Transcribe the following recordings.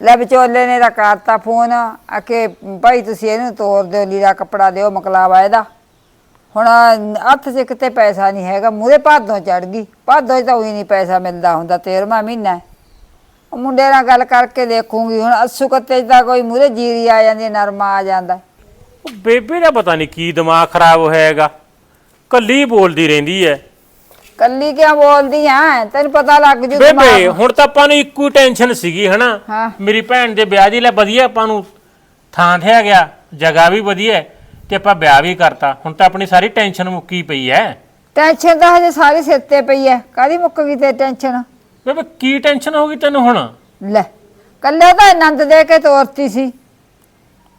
ਲੈ ਵਿਚੋਲੇ ਨੇ ਤਾਂ ਕਰਤਾ ਫੋਨ ਆਕੇ ਭਾਈ ਤੁਸੀਂ ਇਹਨੂੰ ਤੋਰ ਦਿਓ, ਲੀੜਾ ਕੱਪੜਾ ਦਿਓ, ਮਕਲਾਵਾ ਇਹਦਾ। ਹੁਣ ਹੱਥ 'ਚ ਕਿਤੇ ਪੈਸਾ ਨਹੀਂ ਹੈਗਾ ਮੂਰੇ ਭਾਦੋਂ ਚੜ ਗਈ। ਭਾਦੋਂ 'ਚ ਤਾਂ ਉਹੀ ਨਹੀਂ ਪੈਸਾ ਮਿਲਦਾ ਹੁੰਦਾ 13ਵਾਂ ਮਹੀਨਾ ਹੈ। ਉਹ ਮੁੰਡੇ ਨਾਲ ਗੱਲ ਕਰਕੇ ਦੇਖੂੰਗੀ, ਹੁਣ ਅੱਸੂ ਕੱਤੇ 'ਚ ਤਾਂ ਕੋਈ ਮੂਰੇ ਜੀਰੀ ਆ ਜਾਂਦੀ, ਨਰਮਾ ਆ ਜਾਂਦਾ। ਉਹ ਬੇਬੇ ਦਾ ਪਤਾ ਨਹੀਂ ਕੀ ਦਿਮਾਗ ਖਰਾਬ ਹੋਇਆ ਹੈਗਾ। ਕੱਲੀ ਬੋਲਦੀ ਰਹਿੰਦੀ ਹੈ। ਕੱਲੀ ਕਿਉਂ ਬੋਲਦੀ ਆ ਤੈਨੂੰ ਪਤਾ ਲੱਗ ਜੂ ਬੇਬੇ ਹੁਣ ਤਾਂ ਆਪਾਂ ਨੂੰ ਇੱਕੋ ਹੀ ਟੈਨਸ਼ਨ ਸੀਗੀ ਹਨਾ। ਮੇਰੀ ਭੈਣ ਦੇ ਵਿਆਹ ਦੀ ਲੈ ਵਧੀਆ ਆਪਾਂ ਨੂੰ ਥਾਂ ਥਿਆ ਗਿਆ ਜਗ੍ਹਾ ਵੀ ਵਧੀਆ ਹੈ, ਤੇ ਆਪਾਂ ਵਿਆਹ ਵੀ ਕਰਤਾ। ਹੁਣ ਤਾਂ ਆਪਣੀ ਸਾਰੀ ਟੈਨਸ਼ਨ ਮੁੱਕੀ ਪਈ ਐ। ਟੈਨਸ਼ਨ ਤਾਂ ਹਜੇ ਸਾਰੀ ਸਿਰ ਤੇ ਪਈ ਐ। ਕਾਦੀ ਮੁੱਕ ਗਈ ਤੇ ਟੈਨਸ਼ਨ ਬੇਬੇ ਕੀ ਟੈਨਸ਼ਨ ਹੋ ਗਈ ਤੈਨੂੰ ਹੁਣ? ਲੈ ਕੱਲੇ ਤਾਂ ਆਨੰਦ ਦੇ ਕੇ ਤੋਰਤੀ ਸੀ।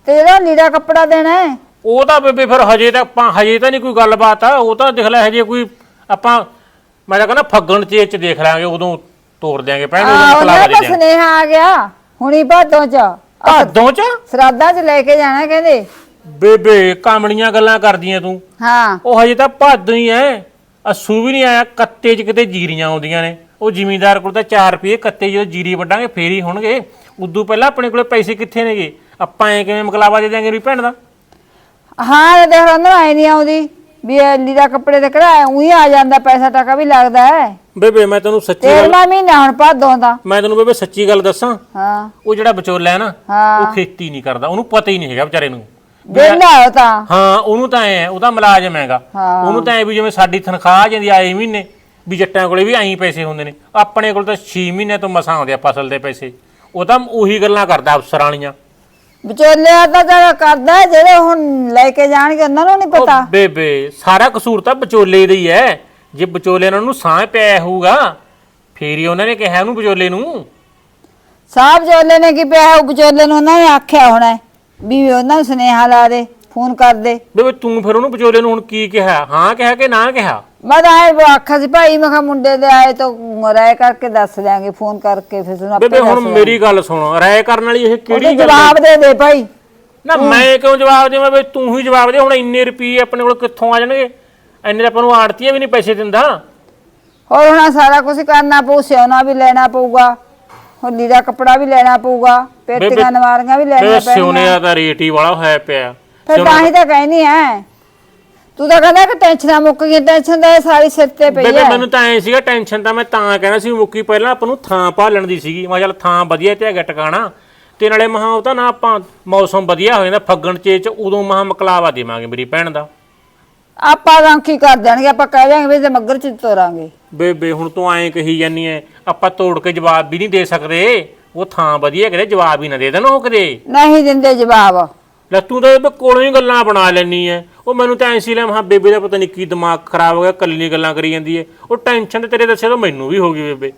ਤੇਰਾ ਲੀੜਾ ਕੱਪੜਾ ਦੇਣਾ ਉਹ ਤਾਂ ਬੇਬੇ ਫਿਰ ਹਜੇ ਤਾਂ ਆਪਾਂ ਹਜੇ ਤਾਂ ਨਹੀਂ ਕੋਈ ਗੱਲਬਾਤ ਆ। ਉਹ ਤਾਂ ਦੇਖ ਲੈ ਹਜੇ ਕੋਈ ਆਪਾਂ ਮੈਂ ਤਾਂ ਕਹਿੰਦਾ ਫੱਗਣ ਚ ਦੇਖ ਲਾਂਗੇ ਉਦੋਂ ਤੋੜ ਦਿਆਂਗੇ ਭੈਣ ਨੂੰ ਆਹ ਖਲਾ ਉਹਨਾਂ ਦੇ ਦਾ ਦਿਆਂਗੇ। ਸੁਨੇਹਾ ਆ ਗਿਆ ਹੁਣੀ ਭਾਦੋਂ ਚ। ਭਾਦੋਂ ਚ? ਸਰਾਦਾਂ ਚ ਲੈ ਕੇ ਜਾਣਾ ਕਹਿੰਦੇ। ਬੇਬੇ ਕਾਮੜੀਆਂ ਗੱਲਾਂ ਕਰਦੀਆਂ ਤੂੰ। ਹਾਂ। ਉਹ ਹਜੇ ਤਾਂ ਭਾਦੋਂ ਹੀ ਐ। ਅਸੂ ਵੀ ਨਹੀਂ ਆਇਆ ਕੱਤੇ 'ਚ ਕਿਤੇ ਜੀਰੀਆਂ ਆਉਂਦੀਆਂ ਨੇ। ਉਹ ਜ਼ਿਮੀਂਦਾਰ ਕੋਲ ਤਾਂ 4 ਰੁਪਏ ਕੱਤੇ ਜਦੋਂ ਜੀਰੀ ਵੱਢਾਂਗੇ ਫੇਰ ਹੀ ਹੋਣਗੇ। ਉਦੋਂ ਪਹਿਲਾਂ ਆਪਣੇ ਕੋਲੇ ਪੈਸੇ ਕਿੱਥੇ ਨੇਗੇ? ਆਪਾਂ ਐ ਕਿਵੇਂ ਮਕਲਾਵਾ ਦੇ ਦਿਆਂਗੇ ਵੀ ਭੈਣ ਦਾ? ਹਾਂ ਦੇਖ ਰੰਦਰ ਆਈ ਨਹੀਂ ਆਉਂਦੀ। ਵੀ ਇਹ ਲੀੜਾ ਕੱਪੜੇ ਤੇ ਕਿਹੜਾ ਉਹੀ ਆ ਜਾਂਦਾ ਪੈਸਾ ਟਕਾ ਵੀ ਲੱਗਦਾ ਹੈ। ਬੇਬੇ ਮੈਂ ਤੈਨੂੰ ਸੱਚੀ ਗੱਲ ਤੇਰਵਾਂ ਮਹੀਨਾ ਹੁਣ ਭਾਦੋਂ ਦਾ ਮੈਂ ਤੈਨੂੰ ਬੇਬੇ ਸੱਚੀ ਗੱਲ ਦੱਸਾਂ। ਹਾਂ। ਉਹ ਜਿਹੜਾ ਵਿਚੋਲਾ ਹੈ ਨਾ ਹਾਂ। ਉਹ ਖੇਤੀ ਨਹੀਂ ਕਰਦਾ ਉਹਨੂੰ ਪਤਾ ਹੀ ਨਹੀਂ ਹੈਗਾ ਵਿਚਾਰੇ ਨੂੰ। ਵਿਹਲਾ ਹੋ ਤਾਂ। ਹਾਂ ਉਹਨੂੰ ਤਾਂ ਐ ਉਹਦਾ ਮੁਲਾਜ਼ਮ ਹੈਗਾ। ਹਾਂ। ਉਹਨੂੰ ਤਾਂ ਐ ਵੀ ਜਿਵੇਂ ਸਾਡੀ ਤਨਖਾਹ ਆ ਜਾਂਦੀ ਆਏ ਮਹੀਨੇ ਵੀ ਜੱਟਾਂ ਕੋਲੇ ਵੀ ਐਂ ਪੈਸੇ ਹੁੰਦੇ ਨੇ। ਆਪਣੇ ਕੋਲ ਤਾਂ 6 ਮਹੀਨੇ ਤੋਂ ਮਸਾਂ ਆਉਂਦੇ ਆ ਫਸਲ ਦੇ ਪੈਸੇ। ਉਹ ਤਾਂ ਉਹੀ ਗੱਲਾਂ ਕਰਦਾ ਅਫਸਰਾਂ ਵਾਲੀਆਂ। ਵਿਚੋਲਿਆ ਤਾਂ ਜਿਹੜਾ ਕਰਦਾ ਹੈ, ਜਿਹੜੇ ਹੁਣ ਲੈ ਕੇ ਜਾਣਗੇ ਉਹਨਾਂ ਨੂੰ ਨਹੀਂ ਉਹ ਪਤਾ। ਬੇਬੇ ਸਾਰਾ ਕਸੂਰ ਤਾਂ ਵਿਚੋਲੇ ਦਾ ਹੀ ਹੈ। ਜੇ ਵਿਚੋਲੇ ਨਾਲ ਉਹਨੂੰ ਸਾਹ ਪਿਆ ਹੋਊਗਾ ਫੇਰ ਹੀ ਉਹਨਾਂ ਨੇ ਕਿਹਾ ਉਹਨੂੰ ਵਿਚੋਲੇ ਨੂੰ। ਸਾਹਿਬ ਵਿਚੋਲੇ ਨੇ ਕੀ ਪਿਆ ਉਹ ਵਿਚੋਲੇ ਨੂੰ ਉਹਨਾਂ ਨੇ ਆਖਿਆ ਹੋਣਾ ਹੈ ਵੀ ਉਹਨਾਂ ਨੂੰ ਸੁਨੇਹਾ ਲਾ ਦੇ। ਫੋਨ ਕਰ ਦੇ। ਬੇਬੇ ਤੂੰ ਫਿਰ ਉਹਨੂੰ ਵਿਚੋਲੇ ਨੂੰ ਹੁਣ ਕੀ ਕਿਹਾ? ਹਾਂ ਕਿਹਾ ਕਿ ਨਾ ਕਿਹਾ? ਮੈਂ ਤਾਂ ਇਹ ਆਖਿਆ ਸੀ ਭਾਈ ਮੈਂ ਕਿਹਾ ਮੁੰਡੇ ਦੇ ਆਏ ਤਾਂ ਰਾਏ ਕਰਕੇ ਦੱਸ ਦਿਆਂਗੇ ਫੋਨ ਕਰਕੇ ਫਿਰ ਤੁਹਾਨੂੰ ਬੇਬੇ ਹੁਣ। ਮੇਰੀ ਗੱਲ ਸੁਣ ਰਾਏ ਕਰਨ ਵਾਲੀ ਇਹ ਕਿਹੜੀ ਗੱਲ ਹੈ? ਜਵਾਬ ਦੇ ਦੇ ਭਾਈ। ਨਾ ਮੈਂ ਕਿਉਂ ਜਵਾਬ ਦੇਵਾਂ? ਬਈ ਤੂੰ ਹੀ ਜਵਾਬ ਦੇ ਹੁਣ ਇੰਨੇ ਰੁਪਏ ਆਪਣੇ ਕੋਲ ਕਿੱਥੋਂ ਆ ਜਾਣਗੇ? ਇੰਨੇ ਤਾਂ ਆਪਾਂ ਨੂੰ ਆੜਤੀਆਂ ਵੀ ਨਹੀਂ ਪੈਸੇ ਦਿੰਦਾ। ਹੋਰ ਹੁਣ ਆਹ ਸਾਰਾ ਕੁਝ ਕਰਨਾ ਪਊ ਸਿਉਣਾ ਵੀ ਲੈਣਾ ਪਊਗਾ ਹੋਰ ਲੀੜਾ ਕੱਪੜਾ ਵੀ ਲੈਣਾ ਪਊਗਾ ਪੇਟੀਆਂ ਨਵਾਰੀਆਂ ਵੀ ਬੇ ਲੈਣੀਆਂ ਪੈਣੀਆਂ। ਸਿਉਨਿਆ ਦਾ ਰੇਟ ਹੀ ਵਾਲਾ ਹੋਇਆ ਪਿਆ। ਫਿਰ ਤਾਂ ਹੀ ਤਾਂ ਕਹਿਨੀ ਐ। ਤੂੰ ਤਾਂ ਕਹਿੰਦਾ ਕਿ ਟੈਨਸ਼ਨਾਂ ਮੁੱਕ ਗਈਆਂ ਟੈਨਸ਼ਨ ਇਹ ਸਾਰੀ ਸਿਰ ਤੇ ਪਈ ਬੇਬੇ ਐ। ਮੈਨੂੰ ਤਾਂ ਐ ਸੀਗਾ ਟੈਨਸ਼ਨ ਤਾਂ ਮੈਂ ਤਾਂ ਕਹਿਣਾ ਸੀ ਮੁੱਕੀ। ਪਹਿਲਾਂ ਆਪਾਂ ਨੂੰ ਥਾਂ ਭਾਲਣ ਦੀ ਸੀਗੀ। ਮੈਂ ਚੱਲ ਥਾਂ ਵਧੀਆ ਤੇ ਹੈਗਾ ਟਿਕਾਣਾ। ਤੇ ਨਾਲੇ ਮਹਾ ਉਹ ਤਾਂ ਨਾ ਆਪਾਂ ਮੌਸਮ ਵਧੀਆ ਹੋ ਜਾਂਦਾ ਫੱਗਣ ਚੇਚ ਉਦੋਂ ਮਹਾ ਮਕਲਾਵਾ ਦੇਵਾਂਗੇ ਮੇਰੀ ਭੈਣ ਦਾ। ਆਪਾਂ ਤਾਂ ਕੀ ਕਰ ਦੇਣਗੇ? ਆਪਾਂ ਕਹਿ ਦਿਆਂਗੇ ਵੀ ਤੇ ਮੱਗਰ ਚ ਤੋਰਾਂਗੇ। ਬੇਬੇ ਹੁਣ ਤੂੰ ਐਂ ਕਹੀ ਜਾਨੀ ਐ ਆਪਾਂ ਤੋੜ ਕੇ ਜਵਾਬ ਵੀ ਨਹੀਂ ਦੇ ਸਕਦੇ। ਉਹ ਥਾਂ ਵਧੀਆ ਕਿਤੇ ਜਵਾਬ ਹੀ ਨਾ ਦੇ ਦੇਣ ਉਹ ਕਦੇ ਨਹੀਂ ਦਿੰਦੇ ਜਵਾਬ। ਲੈ ਤੂੰ ਤਾਂ ਕੋਲੋਂ ਹੀ ਗੱਲਾਂ ਬਣਾ ਲੈਣੀ ਐ। ਉਹ ਮੈਨੂੰ ਤਾਂ ਐਂ ਸੀ ਲੈ ਮਹਾ ਬੇਬੇ ਦਾ ਪਤਾ ਨਹੀਂ ਕੀ ਦਿਮਾਗ ਖਰਾਬ ਹੋ ਗਿਆ ਕੱਲੀ ਗੱਲਾਂ ਕਰੀ ਜਾਂਦੀ ਐ। ਉਹ ਟੈਨਸ਼ਨ ਤੇ ਤੇਰੇ ਦੱਸਿਆ ਤਾਂ ਮੈਨੂੰ ਵੀ ਹੋ ਗਈ ਬੇਬੇ।